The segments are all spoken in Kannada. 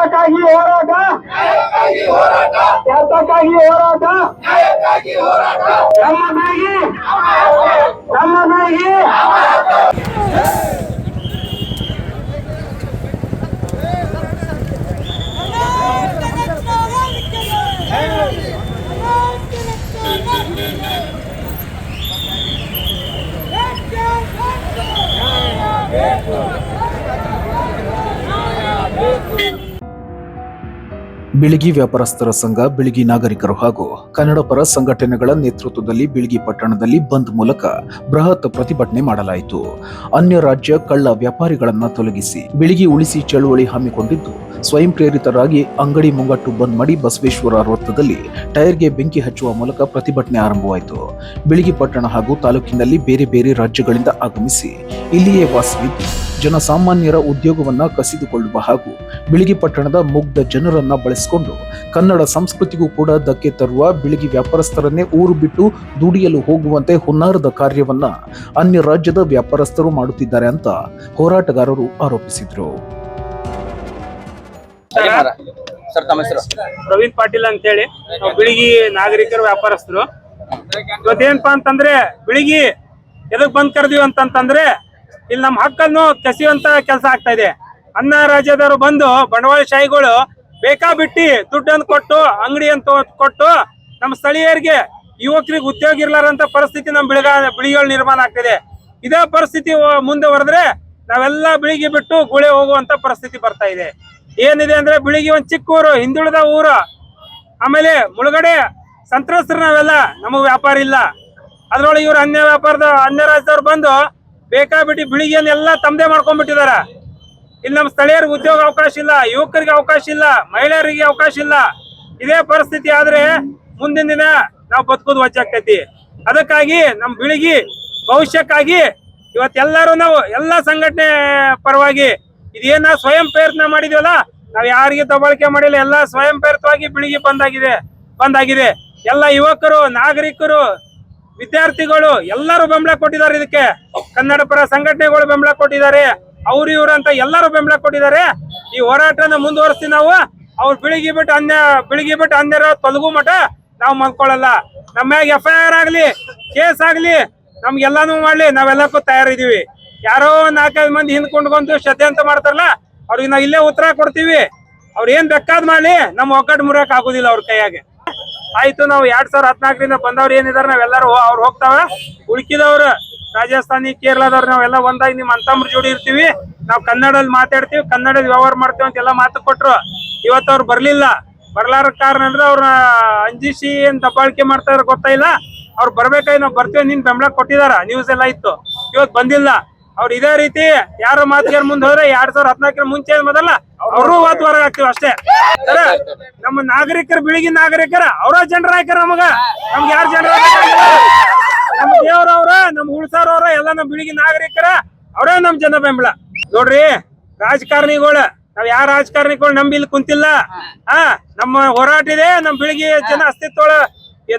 का का ही हो रहा था। जनता का ही हो रहा था। जनता का काही होराटा काही होराटा त्याचा काही होराटा काही होराटा त्यांना नाही त्यांना नाही ಬಿಳಿಗಿ ವ್ಯಾಪಾರಸ್ಥರ ಸಂಘ, ಬಿಳಿಗಿ ನಾಗರಿಕರು ಹಾಗೂ ಕನ್ನಡ ಪರ ಸಂಘಟನೆಗಳ ನೇತೃತ್ವದಲ್ಲಿ ಬಿಳಿಗಿ ಪಟ್ಟಣದಲ್ಲಿ ಬಂದ್ ಮೂಲಕ ಬೃಹತ್ ಪ್ರತಿಭಟನೆ ಮಾಡಲಾಯಿತು. ಅನ್ಯ ರಾಜ್ಯ ಕಳ್ಳ ವ್ಯಾಪಾರಿಗಳನ್ನು ತೊಲಗಿಸಿ ಬಿಳಿಗಿ ಉಳಿಸಿ ಚಳುವಳಿ ಹಮ್ಮಿಕೊಂಡಿದ್ದು, ಸ್ವಯಂ ಪ್ರೇರಿತರಾಗಿ ಅಂಗಡಿ ಮುಂಗಟ್ಟು ಬಂದ್ ಮಾಡಿ ಬಸವೇಶ್ವರ ವೃತ್ತದಲ್ಲಿ ಟೈರ್ಗೆ ಬೆಂಕಿ ಹಚ್ಚುವ ಮೂಲಕ ಪ್ರತಿಭಟನೆ ಆರಂಭವಾಯಿತು. ಬಿಳಿಗಿ ಪಟ್ಟಣ ಹಾಗೂ ತಾಲೂಕಿನಲ್ಲಿ ಬೇರೆ ಬೇರೆ ರಾಜ್ಯಗಳಿಂದ ಆಗಮಿಸಿ ಇಲ್ಲಿಯೇ ವಾಸವಿದ್ದು ಜನಸಾಮಾನ್ಯರ ಉದ್ಯೋಗವನ್ನ ಕಸಿದುಕೊಳ್ಳುವ ಹಾಗೂ ಬಿಳಿಗಿ ಪಟ್ಟಣದ ಮುಗ್ಧ ಜನರನ್ನ ಬಳಸಿಕೊಂಡು ಕನ್ನಡ ಸಂಸ್ಕೃತಿಗೂ ಕೂಡ ಧಕ್ಕೆ ತರುವ ಬಿಳಿಗಿ ವ್ಯಾಪಾರಸ್ಥರನ್ನೇ ಊರು ಬಿಟ್ಟು ದುಡಿಯಲು ಹೋಗುವಂತೆ ಹುನ್ನಾರದ ಕಾರ್ಯವನ್ನ ಅನ್ಯ ರಾಜ್ಯದ ವ್ಯಾಪಾರಸ್ಥರು ಮಾಡುತ್ತಿದ್ದಾರೆ ಅಂತ ಹೋರಾಟಗಾರರು ಆರೋಪಿಸಿದ್ರು. ಸರ್ ತಮ್ಮ ಹೆಸರು? ಪ್ರವೀಣ್ ಪಾಟೀಲ್ ಅಂತ ಹೇಳಿ ನಾವು ಬಿಳಿಗಿ ನಾಗರಿಕರು ವ್ಯಾಪಾರಸ್ಥರು. ಇವತ್ತೇನಪ್ಪಾ ಅಂತಂದ್ರೆ ಬಿಳಿಗಿ ಎದಕ್ ಬಂದ್ ಕರೆದಿವಿ ಅಂತಂತಂದ್ರೆ ಇಲ್ಲಿ ನಮ್ಮ ಹಕ್ಕನ್ನು ಕಸಿಯುವಂತ ಕೆಲಸ ಆಗ್ತಾ ಇದೆ. ಅನ್ನ ರಾಜ್ಯದವರು ಬಂದು ಬಂಡವಾಳಶಾಹಿಗಳು ಬೇಕಾ ಬಿಟ್ಟಿ ದುಡ್ಡನ್ನು ಕೊಟ್ಟು ಅಂಗಡಿ ಅಂತ ಕೊಟ್ಟು ನಮ್ಮ ಸ್ಥಳೀಯರಿಗೆ, ಯುವಕರಿಗೆ ಉದ್ಯೋಗ ಇರ್ಲಾರಂತ ಪರಿಸ್ಥಿತಿ ನಮ್ಮ ಬಿಳಿಗ, ಬಿಳಿಗಳು ನಿರ್ಮಾಣ ಆಗ್ತಿದೆ. ಇದೇ ಪರಿಸ್ಥಿತಿ ಮುಂದುವರೆದ್ರೆ ನಾವೆಲ್ಲ ಬಿಳಿಗಿ ಬಿಟ್ಟು ಗುಳೆ ಹೋಗುವಂತ ಪರಿಸ್ಥಿತಿ ಬರ್ತಾ ಇದೆ. ಏನಿದೆ ಅಂದ್ರೆ ಬಿಳಿಗಿ ಒಂದು ಚಿಕ್ಕ ಊರು, ಹಿಂದುಳಿದ ಊರು, ಆಮೇಲೆ ಮುಳುಗಡೆ ಸಂತ್ರಸ್ತರು ನಾವೆಲ್ಲ, ನಮಗೆ ವ್ಯಾಪಾರ ಇಲ್ಲ. ಅದ್ರೊಳಗೆ ಇವರು ಅನ್ಯ ವ್ಯಾಪಾರದ, ಅನ್ಯ ರಾಜ್ಯದವ್ರು ಬಂದು ಬೇಕಾಬಿಟ್ಟಿ ಬಿಳಿಗೆಲ್ಲ ತಮ್ಮದೇ ಮಾಡ್ಕೊಂಡ್ಬಿಟ್ಟಿದಾರ. ಇಲ್ಲಿ ನಮ್ಮ ಸ್ಥಳೀಯರಿಗೆ ಉದ್ಯೋಗ ಅವಕಾಶ ಇಲ್ಲ, ಯುವಕರಿಗೆ ಅವಕಾಶ ಇಲ್ಲ, ಮಹಿಳೆಯರಿಗೆ ಅವಕಾಶ ಇಲ್ಲ. ಇದೇ ಪರಿಸ್ಥಿತಿ ಆದ್ರೆ ಮುಂದಿನ ದಿನ ನಾವು ಬದುಕೋದು ವಜ್ಜಾಗ್ತೈತಿ ಅದಕ್ಕಾಗಿ ನಮ್ಮ ಬಿಳಿಗಿ ಭವಿಷ್ಯಕ್ಕಾಗಿ ಇವತ್ತೆಲ್ಲರೂ ನಾವು ಎಲ್ಲ ಸಂಘಟನೆ ಪರವಾಗಿ ಇದೇನ ಸ್ವಯಂ ಪ್ರೇರಣೆ ಮಾಡಿದೀವಲ್ಲ, ನಾವು ಯಾರಿಗೆ ದಬ್ಬಾಳಿಕೆ ಮಾಡಿಲ್ಲ, ಎಲ್ಲ ಸ್ವಯಂ ಪ್ರೇರಿತವಾಗಿ ಬಿಳಿಗಿ ಬಂದಾಗಿದೆ ಬಂದಾಗಿದೆ. ಎಲ್ಲ ಯುವಕರು, ನಾಗರಿಕರು ವಿದ್ಯಾರ್ಥಿಗಳು ಎಲ್ಲರೂ ಬೆಂಬಲ ಕೊಟ್ಟಿದ್ದಾರೆ ಇದಕ್ಕೆ. ಕನ್ನಡ ಪರ ಸಂಘಟನೆಗಳು ಬೆಂಬಲ ಕೊಟ್ಟಿದ್ದಾರೆ. ಅವ್ರು ಇವ್ರು ಅಂತ ಎಲ್ಲರೂ ಬೆಂಬಲ ಕೊಟ್ಟಿದ್ದಾರೆ. ಈ ಹೋರಾಟನ ಮುಂದುವರಿಸ್ತೀವಿ ನಾವು, ಅವ್ರು ಬೆಳಿಗ್ಗೆ ಬಿಟ್ಟು ಅನ್ಯ ಬೆಳಿಗ್ಗೆ ಬಿಟ್ಟು ಅನ್ಯರ ತೊಲಗು ಮಠ ನಾವು ಮಲ್ಕೊಳ್ಳಲ್ಲ. ನಮ್ಮ ಎಫ್ ಐ ಆರ್ ಆಗ್ಲಿ, ಕೇಸ್ ಆಗ್ಲಿ ನಮ್ಗೆಲ್ಲಾನು ಮಾಡ್ಲಿ, ನಾವೆಲ್ಲಕ್ಕೂ ತಯಾರಿದೀವಿ ಯಾರೋ ಒಂದ್ ನಾಲ್ಕೈದು ಮಂದಿ ಹಿಂದ್ಕೊಂಡ್ಕೊಂಡು ಶ್ರದ್ಧೆ ಅಂತ ಮಾಡ್ತಾರಲ್ಲ, ಅವ್ರಿಗೆ ನಾವು ಇಲ್ಲೇ ಉತ್ತರ ಕೊಡ್ತೀವಿ. ಅವ್ರು ಏನ್ ಬೇಕಾದ್ ಮಾಡ್ಲಿ ನಮ್ಮ ಒಗ್ಗಟ್ಟು ಮುರಿಯಕ್ ಆಗುದಿಲ್ಲ ಅವ್ರ ಕೈಯಾಗೆ. ಆಯ್ತು, ನಾವು ಎರಡ್ ಸಾವಿರ ಹದಿನಾಲ್ಕರಿಂದ ಬಂದವ್ರು ಏನಿದಾರೆ, ನಾವೆಲ್ಲರೂ ಅವ್ರು ಹೋಗ್ತಾವ. ಉಳ್ಕಿದವ್ರು ರಾಜಸ್ಥಾನಿ, ಕೇರಳದವ್ರು, ನಾವೆಲ್ಲ ಒಂದಾಗಿ ನಿಮ್ಮ ಅಂತಮ್ರ ಜೋಡಿ ಇರ್ತೀವಿ. ನಾವು ಕನ್ನಡದಲ್ಲಿ ಮಾತಾಡ್ತೀವಿ ಕನ್ನಡದ ವ್ಯವಹಾರ ಮಾಡ್ತೀವಿ ಅಂತ ಎಲ್ಲ ಮಾತು ಕೊಟ್ರು. ಇವತ್ತು ಅವ್ರು ಬರ್ಲಿಲ್ಲ. ಬರ್ಲಾರ ಕಾರಣ ಅಂದ್ರೆ ಅವ್ರನ್ನ ಅಂಜಿಸಿ ಏನ್ ದಬ್ಬಾಳಿಕೆ ಮಾಡ್ತಾರ ಗೊತ್ತಾಯಿಲ್ಲ ಅವ್ರು ಬರ್ಬೇಕಾಗಿ ನಾವು ಬರ್ತೀವಿ, ನಿನ್ ಬೆಂಬಲ ಕೊಟ್ಟಿದಾರ ನ್ಯೂಸ್ ಎಲ್ಲ ಇತ್ತು. ಇವತ್ತು ಬಂದಿಲ್ಲ. ಅವ್ರು ಇದೇ ರೀತಿ ಯಾರ ಮಾತಿಗೆ ಮುಂದೆ ಹೋದ್ರೆ ಎರಡ್ ಸಾವಿರದ ಹದಿನಾಲ್ಕರ ಮುಂಚೆ ಮೊದಲ? ಅವರು ಹೊತ್ತು ಹೊರಗೆ ಆಗ್ತೀವಿ ಅಷ್ಟೇ. ನಮ್ಮ ನಾಗರಿಕರು ಬೆಳಗಿನ ನಾಗರಿಕರ, ಅವರ ಜನರ ಹಾಕ್ಯಾರ ನಮಗ. ನಮ್ಗೆ ಯಾರು ಜನರ ನಮ್ಮ ದೇವ್ರವ್ರ ನಮ್ ಉಳ್ಸಾರವ್ರ ಎಲ್ಲ ನಮ್ ಬೆಳಗಿನ ನಾಗರಿಕರ, ಅವರೇ ನಮ್ ಜನ ಬೆಂಬಲ. ನೋಡ್ರಿ, ರಾಜಕಾರಣಿಗಳು, ನಾವ್ ಯಾರ ರಾಜಕಾರಣಿಗಳು ನಂಬಿ ಇಲ್ಲಿ ಕುಂತಿಲ್ಲ. ಆ, ನಮ್ಮ ಹೋರಾಟ ಇದೆ ನಮ್ ಬಿಳಿಗಿ ಜನ ಅಸ್ತಿತ್ವ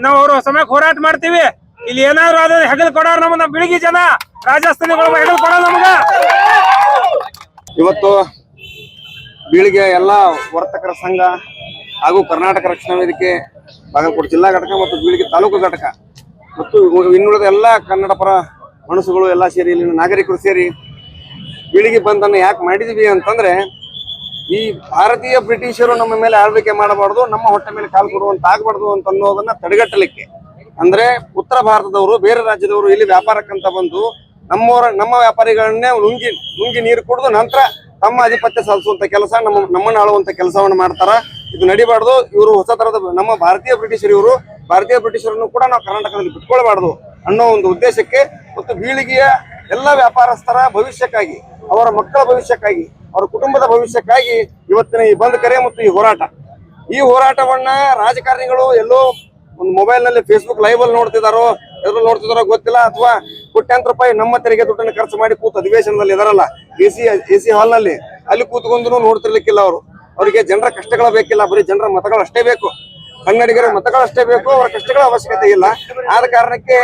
ನಾವು ಅವ್ರ ಸಮಯಕ್ಕೆ ಹೋರಾಟ ಮಾಡ್ತೀವಿ. ಇಲ್ಲಿ ಏನಾದ್ರು ಆದ್ರೆ ಹೆಗಲ್ ಕೊಡೋರು ನಮ್ಮ ನಮ್ ಬಿಳಿಗಿ ಜನ. ರಾಜಸ್ಥಾನಿಗಳು ಹೆಗಲ್ ಕೊಡೋ ನಮಗ. ಇವತ್ತು ಬೀಳಿಗೆ ಎಲ್ಲಾ ವರ್ತಕರ ಸಂಘ ಹಾಗೂ ಕರ್ನಾಟಕ ರಕ್ಷಣಾ ವೇದಿಕೆ, ಬಾಗಲಕೋಟೆ ಜಿಲ್ಲಾ ಘಟಕ ಮತ್ತು ಬೀಳಿಗೆ ತಾಲೂಕು ಘಟಕ ಮತ್ತು ಇನ್ನುಳಿದ ಎಲ್ಲ ಕನ್ನಡ ಪರ ಮನಸ್ಸುಗಳು ಎಲ್ಲ ಸೇರಿ, ಇಲ್ಲಿನ ನಾಗರಿಕರು ಸೇರಿ ಬೀಳಿಗೆ ಬಂದನ್ನು ಯಾಕೆ ಮಾಡಿದೀವಿ ಅಂತಂದ್ರೆ, ಈ ಭಾರತೀಯ ಬ್ರಿಟಿಷರು ನಮ್ಮ ಮೇಲೆ ಆಳ್ವಿಕೆ ಮಾಡಬಾರ್ದು, ನಮ್ಮ ಹೊಟ್ಟೆ ಮೇಲೆ ಕಾಲು ಕೊಡುವಂತ ಆಗ್ಬಾರ್ದು ಅಂತ ಅನ್ನೋದನ್ನ ತಡೆಗಟ್ಟಲಿಕ್ಕೆ. ಅಂದ್ರೆ ಉತ್ತರ ಭಾರತದವರು, ಬೇರೆ ರಾಜ್ಯದವರು ಇಲ್ಲಿ ವ್ಯಾಪಾರಕ್ಕಂತ ಬಂದು ನಮ್ಮವರ, ನಮ್ಮ ವ್ಯಾಪಾರಿಗಳನ್ನೇ ಲುಂಗಿ ಲುಂಗಿ ನೀರು ಕುಡಿದು ನಂತರ ತಮ್ಮ ಆಧಿಪತ್ಯ ಸಾಧಿಸುವಂತ ಕೆಲಸ, ನಮ್ಮ, ನಮ್ಮನ್ನ ಆಳುವಂತ ಕೆಲಸವನ್ನು ಮಾಡ್ತಾರ. ಇದು ನಡಿಬಾರ್ದು. ಇವರು ಹೊಸ ತರದ, ನಮ್ಮ ಭಾರತೀಯ ಬ್ರಿಟಿಷರು ಇವರು, ಭಾರತೀಯ ಬ್ರಿಟಿಷರನ್ನು ಕೂಡ ನಾವು ಕರ್ನಾಟಕದಲ್ಲಿ ಬಿಟ್ಕೊಳ್ಬಾರ್ದು ಅನ್ನೋ ಒಂದು ಉದ್ದೇಶಕ್ಕೆ ಮತ್ತು ಬೀಳಿಗೆಯ ಎಲ್ಲ ವ್ಯಾಪಾರಸ್ಥರ ಭವಿಷ್ಯಕ್ಕಾಗಿ, ಅವರ ಮಕ್ಕಳ ಭವಿಷ್ಯಕ್ಕಾಗಿ, ಅವರ ಕುಟುಂಬದ ಭವಿಷ್ಯಕ್ಕಾಗಿ ಇವತ್ತಿನ ಈ ಬಂದ್ ಕರೆ ಮತ್ತು ಈ ಹೋರಾಟ. ಈ ಹೋರಾಟವನ್ನ ರಾಜಕಾರಣಿಗಳು ಎಲ್ಲೋ ಒಂದು ಮೊಬೈಲ್ನಲ್ಲಿ ಫೇಸ್ಬುಕ್ ಲೈವ್ ಅಲ್ಲಿ ನೋಡ್ತಿದಾರೋ, ಎದ್ರಲ್ಲಿ ನೋಡ್ತಿದಾರೋ ಗೊತ್ತಿಲ್ಲ, ಅಥವಾ ಕೋಟ್ಯಾಂತರ ರೂಪಾಯಿ ನಮ್ಮ ತೆರಿಗೆ ದುಡ್ಡನ್ನು ಖರ್ಚು ಮಾಡಿ ಕೂತು ಅಧಿವೇಶನದಲ್ಲಿ ಇದಾರಲ್ಲ ಎ ಸಿ ಎ ಸಿ ಹಾಲ್ನಲ್ಲಿ, ಅಲ್ಲಿ ಕೂತ್ಕೊಂಡು ನೋಡ್ತಿರ್ಲಿಕ್ಕಿಲ್ಲ ಅವರು. ಅವರಿಗೆ ಜನರ ಕಷ್ಟಗಳ ಬೇಕಿಲ್ಲ, ಬರೀ ಜನರ ಮತಗಳು ಅಷ್ಟೇ ಬೇಕು. ಕನ್ನಡಿಗರ ಮತಗಳಷ್ಟೇ ಬೇಕು, ಅವರ ಕಷ್ಟಗಳ ಅವಶ್ಯಕತೆ ಇಲ್ಲ. ಆದ ಕಾರಣಕ್ಕೆ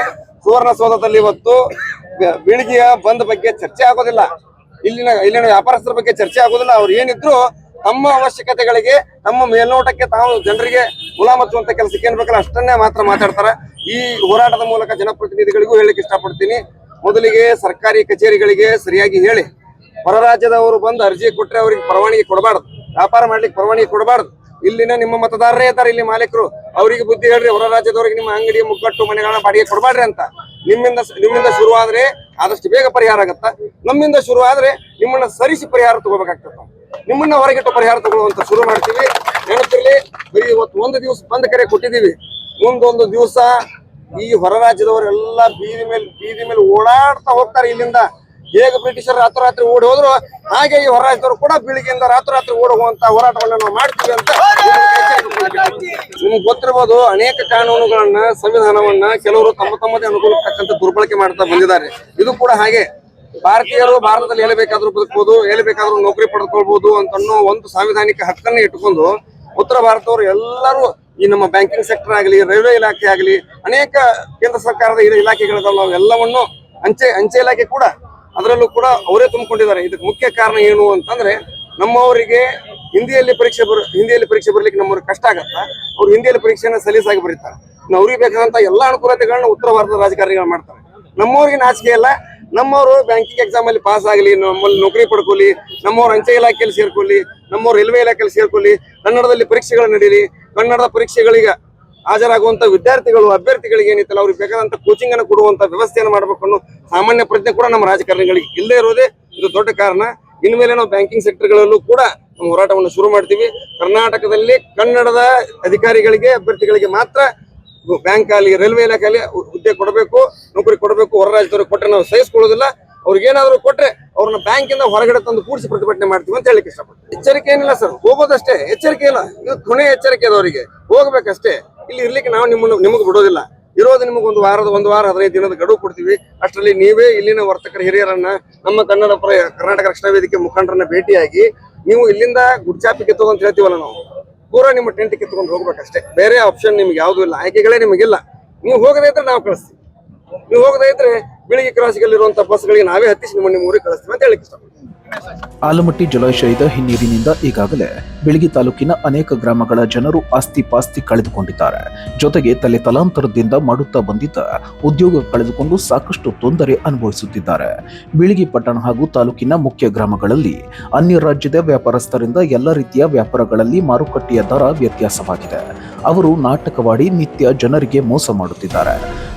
ಸುವರ್ಣಸೌಧದಲ್ಲಿ ಇವತ್ತು ಬೀಳಿಗೆಯ ಬಂದ್ ಬಗ್ಗೆ ಚರ್ಚೆ ಆಗೋದಿಲ್ಲ. ಇಲ್ಲಿನ ಇಲ್ಲಿನ ವ್ಯಾಪಾರಸ್ಥರ ಬಗ್ಗೆ ಚರ್ಚೆ ಆಗೋದಿಲ್ಲ. ಅವ್ರು ಏನಿದ್ರು ತಮ್ಮ ಅವಶ್ಯಕತೆಗಳಿಗೆ, ತಮ್ಮ ಮೇಲ್ನೋಟಕ್ಕೆ ತಾವು ಜನರಿಗೆ ಗುಲಾಮ್ ಹಚ್ಚುವಂತ ಕೆಲಸಕ್ಕೆ ಏನ್ ಬೇಕಲ್ಲ ಅಷ್ಟನ್ನೇ ಮಾತ್ರ ಮಾತಾಡ್ತಾರ. ಈ ಹೋರಾಟದ ಮೂಲಕ ಜನಪ್ರತಿನಿಧಿಗಳಿಗೂ ಹೇಳಲಿಕ್ಕೆ ಇಷ್ಟಪಡ್ತೀನಿ. ಮೊದಲಿಗೆ ಸರ್ಕಾರಿ ಕಚೇರಿಗಳಿಗೆ ಸರಿಯಾಗಿ ಹೇಳಿ. ಹೊರ ರಾಜ್ಯದವರು ಬಂದು ಅರ್ಜಿ ಕೊಟ್ಟರೆ ಅವ್ರಿಗೆ ಪರವಾನಗಿ ಕೊಡಬಾರ್ದು. ವ್ಯಾಪಾರ ಮಾಡ್ಲಿಕ್ಕೆ ಪರವಾನಗಿ ಕೊಡಬಾರ್ದು. ಇಲ್ಲಿನ ನಿಮ್ಮ ಮತದಾರರೇ ಇದ್ದಾರೆ ಇಲ್ಲಿ ಮಾಲೀಕರು. ಅವರಿಗೆ ಬುದ್ಧಿ ಹೇಳ್ರಿ, ಹೊರ ರಾಜ್ಯದವರಿಗೆ ನಿಮ್ಮ ಅಂಗಡಿ ಮುಗ್ಗಟ್ಟು ಮನೆಗಳನ್ನ ಬಾಡಿಗೆ ಕೊಡಬಾರ್ರಿ ಅಂತ. ನಿಮ್ಮಿಂದ ನಿಮ್ಮಿಂದ ಶುರುವಾದ್ರೆ ಆದಷ್ಟು ಬೇಗ ಪರಿಹಾರ ಆಗತ್ತ? ನಮ್ಮಿಂದ ಶುರು ಆದ್ರೆ ನಿಮ್ಮನ್ನ ಸರಿಸಿ ಪರಿಹಾರ ತಗೋಬೇಕಾಗ್ತದೆ. ನಿಮ್ಮನ್ನ ಹೊರಗಿಟ್ಟು ಪರಿಹಾರ ತಗೊಳ್ಳುವಂತ ಶುರು ಮಾಡ್ತೀವಿ. ನೆನಪಿರ್ಲಿ, ಬರೀ ಇವತ್ತು ಒಂದು ದಿವಸ ಬಂದ್ ಕರೆ ಕೊಟ್ಟಿದ್ದೀವಿ. ಮುಂದೊಂದು ದಿವಸ ಈ ಹೊರ ರಾಜ್ಯದವರೆಲ್ಲ ಬೀದಿ ಮೇಲೆ ಬೀದಿ ಮೇಲೆ ಓಡಾಡ್ತಾ ಹೋಗ್ತಾರೆ ಇಲ್ಲಿಂದ. ಹೇಗೆ ಬ್ರಿಟಿಷರು ರಾತ್ರೋರಾತ್ರಿ ಓಡಿ ಹೋದ್ರು, ಹಾಗೆ ಈ ಹೊರ ರಾಜ್ಯದವರು ಕೂಡ ಬೆಳಿಗ್ಗೆಯಿಂದ ರಾತ್ರೋರಾತ್ರಿ ಓಡಿ ಹೋಗುವಂತ ಹೋರಾಟವನ್ನ ನಾವು ಮಾಡ್ತೀವಿ ಅಂತ ನಿಮ್ಗೆ ಗೊತ್ತಿರ್ಬೋದು, ಅನೇಕ ಕಾನೂನುಗಳನ್ನ, ಸಂವಿಧಾನವನ್ನ ಕೆಲವರು ತಮ್ಮ ತಮ್ಮದೇ ಅನುಕೂಲಕ್ಕೆ ತಕ್ಕಂತೆ ದುರ್ಬಳಕೆ ಮಾಡ್ತಾ ಬಂದಿದ್ದಾರೆ. ಇದು ಕೂಡ ಹಾಗೆ. ಭಾರತೀಯರು ಭಾರತದಲ್ಲಿ ಹೇಳಬೇಕಾದ್ರೂ ಬೇಕಾದ್ರೂ ಬದುಕಬಹುದು ಹೇಳಬೇಕಾದ್ರೂ ಬೇಕಾದ್ರೂ ನೌಕರಿ ಪಡೆದುಕೊಳ್ಬಹುದು ಅಂತ ಒಂದು ಸಾಂವಿಧಾನಿಕ ಹಕ್ಕನ್ನ ಇಟ್ಟುಕೊಂಡು ಉತ್ತರ ಭಾರತದವರು ಎಲ್ಲರೂ ಈ ನಮ್ಮ ಬ್ಯಾಂಕಿಂಗ್ ಸೆಕ್ಟರ್ ಆಗಲಿ, ರೈಲ್ವೆ ಇಲಾಖೆ ಆಗಲಿ, ಅನೇಕ ಕೇಂದ್ರ ಸರ್ಕಾರದ ಇಲಾಖೆಗಳಿದಾವೆ ಎಲ್ಲವನ್ನು ಅಂಚೆ ಅಂಚೆ ಇಲಾಖೆ ಕೂಡ ಅದರಲ್ಲೂ ಕೂಡ ಅವರೇ ತುಂಬಿಕೊಂಡಿದ್ದಾರೆ. ಇದಕ್ಕೆ ಮುಖ್ಯ ಕಾರಣ ಏನು ಅಂತಂದ್ರೆ, ನಮ್ಮವರಿಗೆ ಹಿಂದಿಯಲ್ಲಿ ಪರೀಕ್ಷೆ ಬರ, ಹಿಂದಿಯಲ್ಲಿ ಪರೀಕ್ಷೆ ಬರಲಿಕ್ಕೆ ನಮ್ಮವ್ರಿಗೆ ಕಷ್ಟ ಆಗತ್ತ? ಅವ್ರು ಹಿಂದಿಯಲ್ಲಿ ಪರೀಕ್ಷೆನ ಸಲೀಸಾಗಿ ಬರೀತಾರೆ. ಅವ್ರಿಗೆ ಬೇಕಾದಂತ ಎಲ್ಲಾ ಅನುಕೂಲತೆಗಳನ್ನ ಉತ್ತರ ಭಾರತದ ರಾಜಕಾರಣಿಗಳು ಮಾಡ್ತಾರೆ. ನಮ್ಮವ್ರಿಗೆ ನಾಚಿಕೆ ಇಲ್ಲ. ನಮ್ಮವರು ಬ್ಯಾಂಕಿಂಗ್ ಎಕ್ಸಾಮ್ ಅಲ್ಲಿ ಪಾಸ್ ಆಗಲಿ, ನಮ್ಮಲ್ಲಿ ನೌಕರಿ ಪಡ್ಕೊಳ್ಳಿ, ನಮ್ಮವ್ರು ಅಂಚೆ ಇಲಾಖೆಯಲ್ಲಿ ಸೇರ್ಕೊಳ್ಳಿ, ನಮ್ಮವ್ರು ರೈಲ್ವೆ ಇಲಾಖೆಯಲ್ಲಿ ಸೇರ್ಕೊಳ್ಳಿ, ಕನ್ನಡದಲ್ಲಿ ಪರೀಕ್ಷೆಗಳು ನಡೀಲಿ. ಕನ್ನಡದ ಪರೀಕ್ಷೆಗಳಿಗೆ ಹಾಜರಾಗುವಂತ ವಿದ್ಯಾರ್ಥಿಗಳು, ಅಭ್ಯರ್ಥಿಗಳಿಗೆ ಏನಿತ್ತಲ್ಲ, ಅವ್ರಿಗೆ ಬೇಕಾದಂತ ಕೋಚಿಂಗ್ ಅನ್ನು ಕೊಡುವಂತ ವ್ಯವಸ್ಥೆಯನ್ನು ಮಾಡಬೇಕು ಸಾಮಾನ್ಯ ಪ್ರಜ್ಞೆ ಕೂಡ ನಮ್ಮ ರಾಜಕಾರಣಿಗಳಿಗೆ ಇಲ್ಲೇ ಇರೋದೇ ಇದು ದೊಡ್ಡ ಕಾರಣ. ಇನ್ಮೇಲೆ ನಾವು ಬ್ಯಾಂಕಿಂಗ್ ಸೆಕ್ಟರ್ಗಳಲ್ಲೂ ಕೂಡ ನಮ್ಮ ಹೋರಾಟವನ್ನು ಶುರು ಮಾಡ್ತೀವಿ. ಕರ್ನಾಟಕದಲ್ಲಿ ಕನ್ನಡದ ಅಧಿಕಾರಿಗಳಿಗೆ, ಅಭ್ಯರ್ಥಿಗಳಿಗೆ ಮಾತ್ರ ಬ್ಯಾಂಕ್ ಅಲ್ಲಿ ರೈಲ್ವೆ ಇಲಾಖೆಯಲ್ಲಿ ಹುದ್ದೆ ಕೊಡಬೇಕು, ನೌಕರಿ ಕೊಡಬೇಕು, ಹೊರ ರಾಜ್ಯದವ್ರಿಗೆ ಕೊಟ್ಟರೆ ನಾವು ಸಹಿಸ್ಕೊಳ್ಳೋದಿಲ್ಲ. ಅವ್ರಿಗೆ ಏನಾದ್ರು ಕೊಟ್ರೆ ಅವ್ರನ್ನ ಬ್ಯಾಂಕಿಂದ ಹೊರಗಡೆ ತಂದು ಕೂಡಿಸಿ ಪ್ರತಿಭಟನೆ ಮಾಡ್ತೀವಿ ಅಂತ ಹೇಳಿಕ್ಕೆ ಇಷ್ಟಪಡ್ತೀವಿ ಎಚ್ಚರಿಕೆ ಏನಿಲ್ಲ ಸರ್. ಹೋಗೋದಷ್ಟೇ. ಎಚ್ಚರಿಕೆ ಇಲ್ಲ. ಇದು ಕೊನೆ ಎಚ್ಚರಿಕೆ ಇದೆ ಅವರಿಗೆ. ಹೋಗ್ಬೇಕಷ್ಟೇ. ಇಲ್ಲಿ ಇರ್ಲಿಕ್ಕೆ ನಾವು ನಿಮ್ಮನ್ನು ನಿಮಗೆ ಬಿಡೋದಿಲ್ಲ. ಇರೋದು ನಿಮಗೆ ಒಂದು ವಾರದ, ಒಂದು ವಾರ, ಹದಿನೈದು ದಿನದ ಗಡುವು ಕೊಡ್ತೀವಿ. ಅಷ್ಟರಲ್ಲಿ ನೀವೇ ಇಲ್ಲಿನ ವರ್ತಕರ ಹಿರಿಯರನ್ನ, ನಮ್ಮ ಕನ್ನಡ ಕರ್ನಾಟಕ ರಕ್ಷಣಾ ವೇದಿಕೆ ಮುಖಂಡರನ್ನ ಭೇಟಿಯಾಗಿ ನೀವು ಇಲ್ಲಿಂದ ಗುಡ್ಚಾಪಿ ಕಿತ್ತೋದು ಅಂತ ಹೇಳ್ತೀವಲ್ಲ ನಾವು? ಪೂರಾ ನಿಮ್ಮ ಟೆಂಟ್ ಕಿತ್ಕೊಂಡು ಹೋಗ್ಬೇಕಷ್ಟೇ. ಬೇರೆ ಆಪ್ಷನ್ ನಿಮ್ಗೆ ಯಾವುದೂ ಇಲ್ಲ. ಆಯ್ಕೆಗಳೇ ನಿಮಗಿಲ್ಲ. ನೀವು ಹೋಗದೇ ಇದ್ರೆ ನಾವು ಕಳಿಸ್ತೀವಿ. ನೀವು ಹೋಗದೇ ಇದ್ರೆ ಬೆಳಿಗ್ಗೆ ಕ್ರಾಸಿಗಲ್ಲಿರುವಂತ ಬಸ್ಗಳಿಗೆ ನಾವೇ ಹತ್ತಿಸಿ ನಿಮ್ಮ ನಿಮ್ಮ ಊರಿಗೆ ಕಳಿಸ್ತೀವಿ ಅಂತ ಹೇಳಿಕ್ಕೆ ಆಲಮಟ್ಟಿ ಜಲಾಶಯದ ಹಿನ್ನೀರಿನಿಂದ ಈಗಾಗಲೇ ಬೆಳಗಿ ತಾಲೂಕಿನ ಅನೇಕ ಗ್ರಾಮಗಳ ಜನರು ಆಸ್ತಿ ಪಾಸ್ತಿ ಕಳೆದುಕೊಂಡಿದ್ದಾರೆ. ಜೊತೆಗೆ ತಲೆ ತಲಾಂತರದಿಂದ ಮಾಡುತ್ತಾ ಬಂದಿದ್ದ ಉದ್ಯೋಗ ಕಳೆದುಕೊಂಡು ಸಾಕಷ್ಟು ತೊಂದರೆ ಅನುಭವಿಸುತ್ತಿದ್ದಾರೆ. ಬಿಳಿಗಿ ಪಟ್ಟಣ ಹಾಗೂ ತಾಲೂಕಿನ ಮುಖ್ಯ ಗ್ರಾಮಗಳಲ್ಲಿ ಅನ್ಯ ರಾಜ್ಯದ ವ್ಯಾಪಾರಸ್ಥರಿಂದ ಎಲ್ಲ ರೀತಿಯ ವ್ಯಾಪಾರಗಳಲ್ಲಿ ಮಾರುಕಟ್ಟೆಯ ದರ ವ್ಯತ್ಯಾಸವಾಗಿದೆ. ಅವರು ನಾಟಕವಾಡಿ ನಿತ್ಯ ಜನರಿಗೆ ಮೋಸ ಮಾಡುತ್ತಿದ್ದಾರೆ.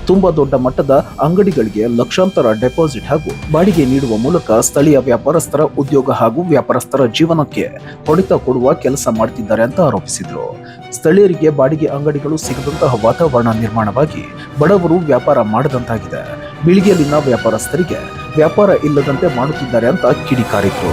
ತುಂಬಾ ದೊಡ್ಡ ಮಟ್ಟದ ಅಂಗಡಿಗಳಿಗೆ ಲಕ್ಷಾಂತರ ಡೆಪಾಸಿಟ್ ಹಾಗೂ ಬಾಡಿಗೆ ನೀಡುವ ಮೂಲಕ ಸ್ಥಳೀಯ ವ್ಯಾಪಾರಸ್ಥರ ಉದ್ಯೋಗ ಹಾಗೂ ವ್ಯಾಪಾರಸ್ಥರ ಜೀವನಕ್ಕೆ ಹೊಡೆತ ಕೊಡುವ ಕೆಲಸ ಮಾಡುತ್ತಿದ್ದಾರೆ ಅಂತ ಆರೋಪಿಸಿದರು. ಸ್ಥಳೀಯರಿಗೆ ಬಾಡಿಗೆ ಅಂಗಡಿಗಳು ಸಿಗದಂತಹ ವಾತಾವರಣ ನಿರ್ಮಾಣವಾಗಿ ಬಡವರು ವ್ಯಾಪಾರ ಮಾಡದಂತಾಗಿದೆ. ಬಿಳಿಗೆಯಲ್ಲಿನ ವ್ಯಾಪಾರಸ್ಥರಿಗೆ ವ್ಯಾಪಾರ ಇಲ್ಲದಂತೆ ಮಾಡುತ್ತಿದ್ದಾರೆ ಅಂತ ಕಿಡಿಕಾರಿದ್ರು.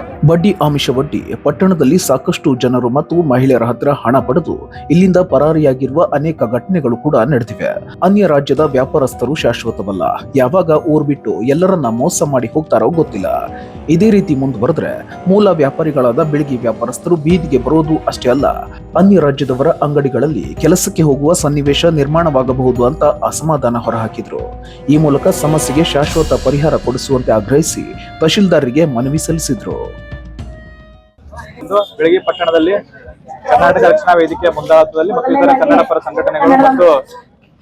ಬಡ್ಡಿ ಆಮಿಷ ಒಡ್ಡಿ. ಪಟ್ಟಣದಲ್ಲಿ ಸಾಕಷ್ಟು ಜನರು ಮತ್ತು ಮಹಿಳೆಯರ ಹತ್ರ ಹಣ ಪಡೆದು ಇಲ್ಲಿಂದ ಪರಾರಿಯಾಗಿರುವ ಅನೇಕ ಘಟನೆಗಳು ಕೂಡ ನಡೆದಿವೆ. ಅನ್ಯ ರಾಜ್ಯದ ವ್ಯಾಪಾರಸ್ಥರು ಶಾಶ್ವತವಲ್ಲ. ಯಾವಾಗ ಊರ್ ಬಿಟ್ಟು ಎಲ್ಲರನ್ನ ಮೋಸ ಮಾಡಿ ಹೋಗ್ತಾರೋ ಗೊತ್ತಿಲ್ಲ. ಇದೇ ರೀತಿ ಮುಂದುವರೆದ್ರೆ ಮೂಲ ವ್ಯಾಪಾರಿಗಳಾದ ಬೆಳಿಗ್ಗೆ ವ್ಯಾಪಾರಸ್ಥರು ಬೀದಿಗೆ ಬರೋದು ಅಷ್ಟೇ ಅಲ್ಲ. ಅನ್ಯ ರಾಜ್ಯದವರ ಅಂಗಡಿಗಳಲ್ಲಿ ಕೆಲಸಕ್ಕೆ ಹೋಗುವ ಸನ್ನಿವೇಶ ನಿರ್ಮಾಣವಾಗಬಹುದು ಅಂತ ಅಸಮಾಧಾನ ಹೊರಹಾಕಿದ್ರು. ಈ ಮೂಲಕ ಸಮಸ್ಯೆಗೆ ಶಾಶ್ವತ ಪರಿಹಾರ ಕೊಡಿಸುವಂತೆ ಆಗ್ರಹಿಸಿ ತಹಶೀಲ್ದಾರರಿಗೆ ಮನವಿ ಸಲ್ಲಿಸಿದ್ರು. ಇಂದು ಬೆಳಗ್ಗೆ ಪಟ್ಟಣದಲ್ಲಿ ಕರ್ನಾಟಕ ರಕ್ಷಣಾ ವೇದಿಕೆಯ ಮುಂದಾಳತ್ವದಲ್ಲಿ ಮತ್ತು ಇತರ ಕನ್ನಡ ಪರ ಸಂಘಟನೆಗಳು ಮತ್ತು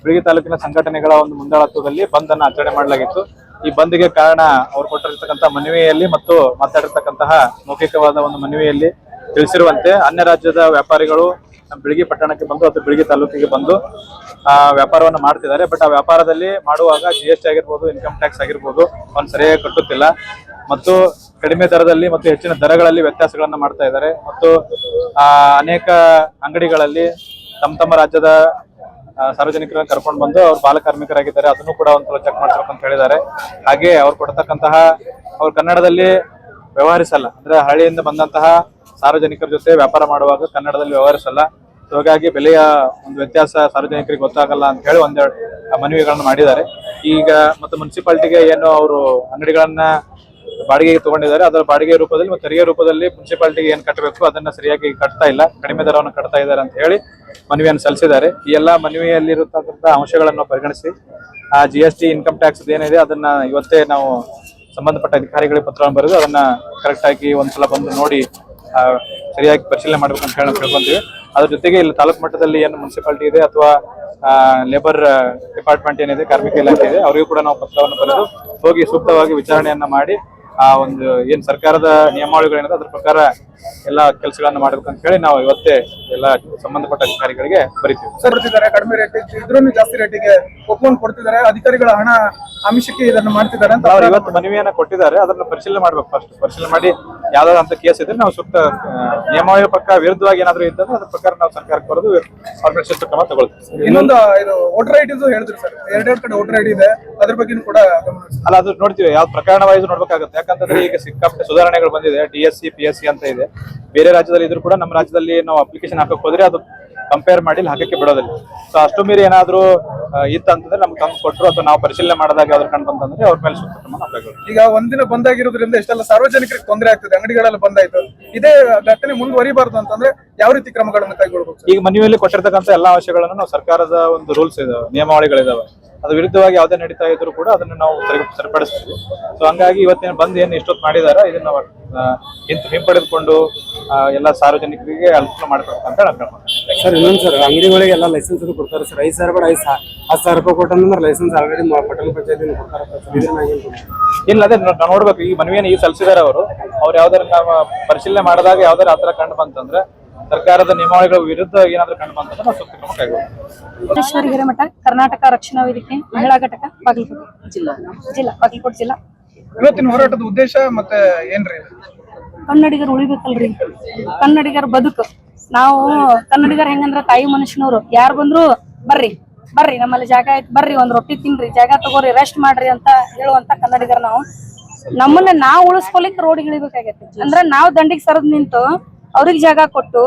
ಬೆಳಗ್ಗೆ ತಾಲೂಕಿನ ಸಂಘಟನೆಗಳ ಒಂದು ಮುಂದಾಳತ್ವದಲ್ಲಿ ಬಂದ್ ಅನ್ನು ಆಚರಣೆ ಮಾಡಲಾಗಿತ್ತು. ಈ ಬಂದ್ಗೆ ಕಾರಣ ಅವರು ಕೊಟ್ಟಿರತಕ್ಕಂತಹ ಮನವಿಯಲ್ಲಿ ಮತ್ತು ಮಾತಾಡಿರ್ತಕ್ಕಂತಹ ಮೌಖಿಕವಾದ ಒಂದು ಮನವಿಯಲ್ಲಿ ತಿಳಿಸಿರುವಂತೆ ಅನ್ಯ ರಾಜ್ಯದ ವ್ಯಾಪಾರಿಗಳು ಬೆಳಗ್ಗೆ ಪಟ್ಟಣಕ್ಕೆ ಬಂದು ಅಥವಾ ಬೆಳಗ್ಗೆ ತಾಲೂಕಿಗೆ ಬಂದು ಆ ವ್ಯಾಪಾರವನ್ನು ಮಾಡ್ತಿದ್ದಾರೆ. ಬಟ್ ಆ ವ್ಯಾಪಾರದಲ್ಲಿ ಮಾಡುವಾಗ ಜಿ ಎಸ್ ಟಿ ಆಗಿರ್ಬೋದು ಇನ್ಕಮ್ ಟ್ಯಾಕ್ಸ್ ಆಗಿರ್ಬೋದು, ಅವ್ನು ಸರಿಯಾಗಿ ಕಟ್ಟುತ್ತಿಲ್ಲ. ಮತ್ತು ಕಡಿಮೆ ದರದಲ್ಲಿ ಮತ್ತು ಹೆಚ್ಚಿನ ದರಗಳಲ್ಲಿ ವ್ಯತ್ಯಾಸಗಳನ್ನು ಮಾಡ್ತಾ ಇದ್ದಾರೆ. ಮತ್ತು ಅನೇಕ ಅಂಗಡಿಗಳಲ್ಲಿ ತಮ್ಮ ತಮ್ಮ ರಾಜ್ಯದ ಸಾರ್ವಜನಿಕರನ್ನು ಕರ್ಕೊಂಡು ಬಂದು ಅವ್ರು ಬಾಲ ಕಾರ್ಮಿಕರಾಗಿದ್ದಾರೆ. ಅದನ್ನು ಕೂಡ ಒಂದ್ಸಲ ಚೆಕ್ ಮಾಡ್ಬೇಕು ಅಂತ ಹೇಳಿದ್ದಾರೆ. ಹಾಗೆ ಅವ್ರು ಕೊಡ್ತಕ್ಕಂತಹ, ಅವ್ರು ಕನ್ನಡದಲ್ಲಿ ವ್ಯವಹರಿಸಲ್ಲ. ಅಂದ್ರೆ ಹಳ್ಳಿಯಿಂದ ಬಂದಂತಹ ಸಾರ್ವಜನಿಕರ ಜೊತೆ ವ್ಯಾಪಾರ ಮಾಡುವಾಗ ಕನ್ನಡದಲ್ಲಿ ವ್ಯವಹರಿಸಲ್ಲ. ಸೊ ಹಾಗಾಗಿ ಬೆಲೆಯ ಒಂದು ವ್ಯತ್ಯಾಸ ಸಾರ್ವಜನಿಕರಿಗೆ ಗೊತ್ತಾಗಲ್ಲ ಅಂತ ಹೇಳಿ ಒಂದೆರಡು ಮನವಿಗಳನ್ನ ಮಾಡಿದ್ದಾರೆ. ಈಗ, ಮತ್ತು ಮುನ್ಸಿಪಾಲಿಟಿಗೆ ಏನು ಅವರು ಅಂಗಡಿಗಳನ್ನ ಬಾಡಿಗೆಗೆ ತಗೊಂಡಿದ್ದಾರೆ. ಅದರ ಬಾಡಿಗೆ ರೂಪದಲ್ಲಿ ಮತ್ತು ತೆರಿಗೆ ರೂಪದಲ್ಲಿ ಮುನ್ಸಿಪಾಲಿಟಿಗೆ ಏನ್ ಕಟ್ಟಬೇಕು ಅದನ್ನ ಸರಿಯಾಗಿ ಕಟ್ತಾ ಇಲ್ಲ. ಕಡಿಮೆ ದರವನ್ನು ಕಟ್ತಾ ಇದ್ದಾರೆ ಅಂತ ಹೇಳಿ ಮನವಿಯನ್ನು ಸಲ್ಲಿಸಿದ್ದಾರೆ. ಈ ಎಲ್ಲ ಮನವಿಯಲ್ಲಿರತಕ್ಕಂಥ ಅಂಶಗಳನ್ನು ಪರಿಗಣಿಸಿ, ಆ G S T income tax ಏನಿದೆ ಅದನ್ನ ಇವತ್ತೇ ನಾವು ಸಂಬಂಧಪಟ್ಟ ಅಧಿಕಾರಿಗಳಿಗೆ ಪತ್ರವನ್ನು ಬರೆದು ಅದನ್ನ ಕರೆಕ್ಟ್ ಆಗಿ ಒಂದ್ಸಲ ಬಂದು ನೋಡಿ ಸರಿಯಾಗಿ ಪರಿಶೀಲನೆ ಮಾಡ್ಬೇಕು ಅಂತ ಹೇಳಿ ಕೇಳ್ಕೊಂತೀವಿ. ಅದ್ರ ಜೊತೆಗೆ ಇಲ್ಲಿ ತಾಲೂಕು ಮಟ್ಟದಲ್ಲಿ ಏನು ಮುನ್ಸಿಪಾಲಿಟಿ ಇದೆ ಅಥವಾ ಲೇಬರ್ ಡಿಪಾರ್ಟ್ಮೆಂಟ್ ಏನಿದೆ, ಕಾರ್ಮಿಕ ಇಲಾಖೆ ಇದೆ, ಅವರಿಗೂ ಕೂಡ ನಾವು ಪತ್ರವನ್ನು ಬರೆದು ಹೋಗಿ ಸೂಕ್ತವಾಗಿ ವಿಚಾರಣೆಯನ್ನ ಮಾಡಿ ಆ ಒಂದು ಏನ್ ಸರ್ಕಾರದ ನಿಯಮಾವಳಿಗಳೇನಿದೆ, ಅದ್ರ ಪ್ರಕಾರ ಎಲ್ಲಾ ಕೆಲಸಗಳನ್ನ ಅಂತ ಹೇಳಿ ನಾವು ಇವತ್ತೇ ಎಲ್ಲಾ ಸಂಬಂಧಪಟ್ಟ ಅಧಿಕಾರಿಗಳಿಗೆ ಬರೀತೀವಿ. ಕಡಿಮೆ ರೇಟ್ ಇದ್ರೂ ಜಾಸ್ತಿ ರೇಟಿಗೆ ಒಪ್ಕೊಂಡು ಕೊಡ್ತಿದ್ದಾರೆ. ಅಧಿಕಾರಿಗಳ ಹಣ ಆಮಿಷಕ್ಕೆ ಇದನ್ನ ಮಾಡ್ತಿದ್ದಾರೆ ಅಂತ ಅವ್ರು ಇವತ್ತು ಮನವಿಯನ್ನ ಕೊಟ್ಟಿದ್ದಾರೆ ಅದನ್ನ ಪರಿಶೀಲನೆ ಮಾಡ್ಬೇಕು ಫಸ್ಟ್ ಪರಿಶೀಲನೆ ಮಾಡಿ ಯಾವ್ದಾದ್ರು ಅಂತ ಕೇಸ್ ಇದ್ರೆ ನಾವು ಸೂಕ್ತ ನಿಯಮಾವಳಿ ಪ್ರಕಾರ ವಿರುದ್ಧವಾಗಿ ಏನಾದ್ರು ಇದ್ದಂದ್ರೆ ಅದ್ರ ಪ್ರಕಾರ ನಾವು ಸರ್ಕಾರಕ್ಕೆ ಬರೋದು ಅವ್ರ ಮೇಲೆ ಶಿಸ್ತು ಕ್ರಮ ತಗೊಳ್ತೀವಿ. ಇನ್ನೊಂದು ಇದು ವೋಟರ್ ಐ ಡಿದು ಹೇಳಿದ್ರು ಸರ್ ಎರಡೆರಡು ಕಡೆ ವೋಟರ್ ಐ ಡಿ ಇದೆ. ಅದ್ರ ಬಗ್ಗೆ ಕೂಡ ಅಲ್ಲ ಅದು ನೋಡ್ತೀವಿ. ಯಾವ ಪ್ರಕರಣ ವೈಸ್ ನೋಡ್ಬೇಕಾಗುತ್ತೆ. ಯಾಕಂತಂದ್ರೆ ಈಗ ಸಿಕ್ಕಾಪಟ್ಟೆ ಸುಧಾರಣೆಗಳು ಬಂದಿದೆ. D S C P S C ಅಂತ ಇದೆ. ಬೇರೆ ರಾಜ್ಯದಲ್ಲಿ ಇದ್ರು ಕೂಡ ನಮ್ಮ ರಾಜ್ಯದಲ್ಲಿ ನಾವು ಅಪ್ಲಿಕೇಶನ್ ಹಾಕಕ್ ಹೋದ್ರೆ ಅದು ಕಂಪೇರ್ ಮಾಡಿ ಹಾಕಕ್ಕೆ ಬಿಡೋದಿಲ್ಲ. ಸೊ ಅಷ್ಟು ಮೀರಿ ಏನಾದ್ರು ಇತ್ತಂತಂದ್ರೆ ಇತ್ತು ಅಂತಂದ್ರೆ ನಮ್ಗೆ ತಂದು ಕೊಟ್ಟರು ಅಥವಾ ನಾವು ಪರಿಶೀಲನೆ ಮಾಡಿದಾಗ ಯಾವ್ದು ಕಂಡು ಬಂತಂದ್ರೆ ಅವ್ರ ಮೇಲೆ ಸೂಕ್ತ ಕ್ರಮ ನಾವು ಈಗ ಒಂದಿನ ಬಂದಾಗಿರೋದ್ರಿಂದ ಇಷ್ಟೆಲ್ಲ ಸಾರ್ವಜನಿಕರಿಗೆ ತೊಂದರೆ ಆಗ್ತದೆ. ಅಂಗಡಿಗಳೆಲ್ಲ ಬಂದಾಯ್ತು. ಇದೇ ಘಟನೆ ಮುಂದುವರಿಬಾರ್ದು ಅಂತಂದ್ರೆ ಯಾವ ರೀತಿ ಕ್ರಮಗಳನ್ನು ಕೈಗೊಳ್ಬೇಕು ಈಗ ಮನೆಯಲ್ಲಿ ಕೊಟ್ಟಿರ್ತಕ್ಕಂಥ ಎಲ್ಲಾ ಅಂಶಗಳನ್ನು ನಾವು ಸರ್ಕಾರದ ಒಂದು ರೂಲ್ಸ್ ಇದಾವೆ ನಿಯಮಾವಳಿಗಳಿದಾವೆ. ಅದು ವಿರುದ್ಧವಾಗಿ ಯಾವುದೇ ನಡೀತಾ ಇದ್ರು ಕೂಡ ಅದನ್ನ ನಾವು ಸರಿ ಸರಿಪಡಿಸ್ತೀವಿ. ಸೊ ಹಂಗಾಗಿ ಇವತ್ತೇನು ಬಂದ್ ಏನು ಇಷ್ಟೊತ್ತು ಮಾಡಿದಾರ ಇದನ್ನ ಇಂತ ಹಿಂತ್ ಹಿಂಪಡೆದುಕೊಂಡು ಆ, ಎಲ್ಲ ಸಾರ್ವಜನಿಕರಿಗೆ ಅನುಕೂಲ ಮಾಡ್ಕೊಡ್ಬೇಕು ಅಂತ ನಾನು. ಸರ್ ಇನ್ನೊಂದು ಸರ್ ಅಂಗಡಿಗಳಿಗೆ ಎಲ್ಲ ಲೈಸೆನ್ಸ್ ಕೊಡ್ತಾರೆ ಸರ್. ಐದು ಸಾವಿರ ಬೇಡ ಐದು ಹತ್ತು ಸಾವಿರ ರೂಪಾಯಿ ಕೊಟ್ಟಂದ್ರೆ ಲೈಸೆನ್ಸ್ ಆಲ್ರೆಡಿ ಪಟ್ಟಣ ಪಂಚಾಯತಿ ಕೊಡ್ತಾರೆ ಇಲ್ಲ ಅದೇ ನೋಡ್ಬೇಕು. ಈ ಮನವಿಯನ್ನು ಈಗ ಸಲ್ಲಿಸಿದಾರೆ ಅವರು. ಅವ್ರು ಯಾವ್ದಾರ ನಾವು ಪರಿಶೀಲನೆ ಮಾಡಿದಾಗ ಯಾವ್ದಾರ ಆತರ ಕಂಡು ಬಂತಂದ್ರೆ ಸರ್ಕಾರದ ನಿಯಮಾವಳಿಗಳ ವಿರುದ್ಧ ಏನಾದರೂ ಕಂಡು ಬಂತಂದ್ರೆ ನಾವು ಸೂಕ್ತ ಕ್ರಮ ಕೈಗೊಳ್ಳುತ್ತೇವೆ ಹಿರೇಮಠ ಕರ್ನಾಟಕ ರಕ್ಷಣಾ ವೇದಿಕೆ ಮಹಿಳಾ ಘಟಕ ಬಾಗಲಕೋಟೆ. ಜಿಲ್ಲಾ. ಜಿಲ್ಲಾ ಬಾಗಲಕೋಟೆ ಜಿಲ್ಲಾ. ಇವತ್ತಿನ ಹೋರಾಟದ ಉದ್ದೇಶ ಮತ್ತೆ ಏನ್ರಿ? ಕನ್ನಡಿಗರು ಉಳಿಬೇಕಲ್ರಿ. ಕನ್ನಡಿಗರ ಬದುಕು. ನಾವು ಕನ್ನಡಿಗರ ಹೆಂಗಂದ್ರ ತಾಯಿ ಮನುಷ್ಯನವ್ರು. ಯಾರು ಬಂದ್ರು ಬರ್ರಿ ಬರ್ರಿ ನಮ್ಮಲ್ಲಿ ಜಾಗ ಐತಿ ಬರ್ರಿ ಒಂದ್ ರೊಟ್ಟಿ ತಿನ್ರಿ ಜಾಗ ತಗೋರಿ ರೆಸ್ಟ್ ಮಾಡ್ರಿ ಅಂತ ಹೇಳುವಂತ ಕನ್ನಡಿಗರ ನಾವು. ನಮ್ಮನ್ನ ನಾವು ಉಳಿಸ್ಕೊಲಿಕ್ ರೋಡ್ ಇಳಿಬೇಕಾಗೈತಿ. ಅಂದ್ರ ನಾವು ದಂಡಿಗೆ ಸರದ್ ನಿಂತು ಅವ್ರಿಗೆ ಜಾಗ ಕೊಟ್ಟು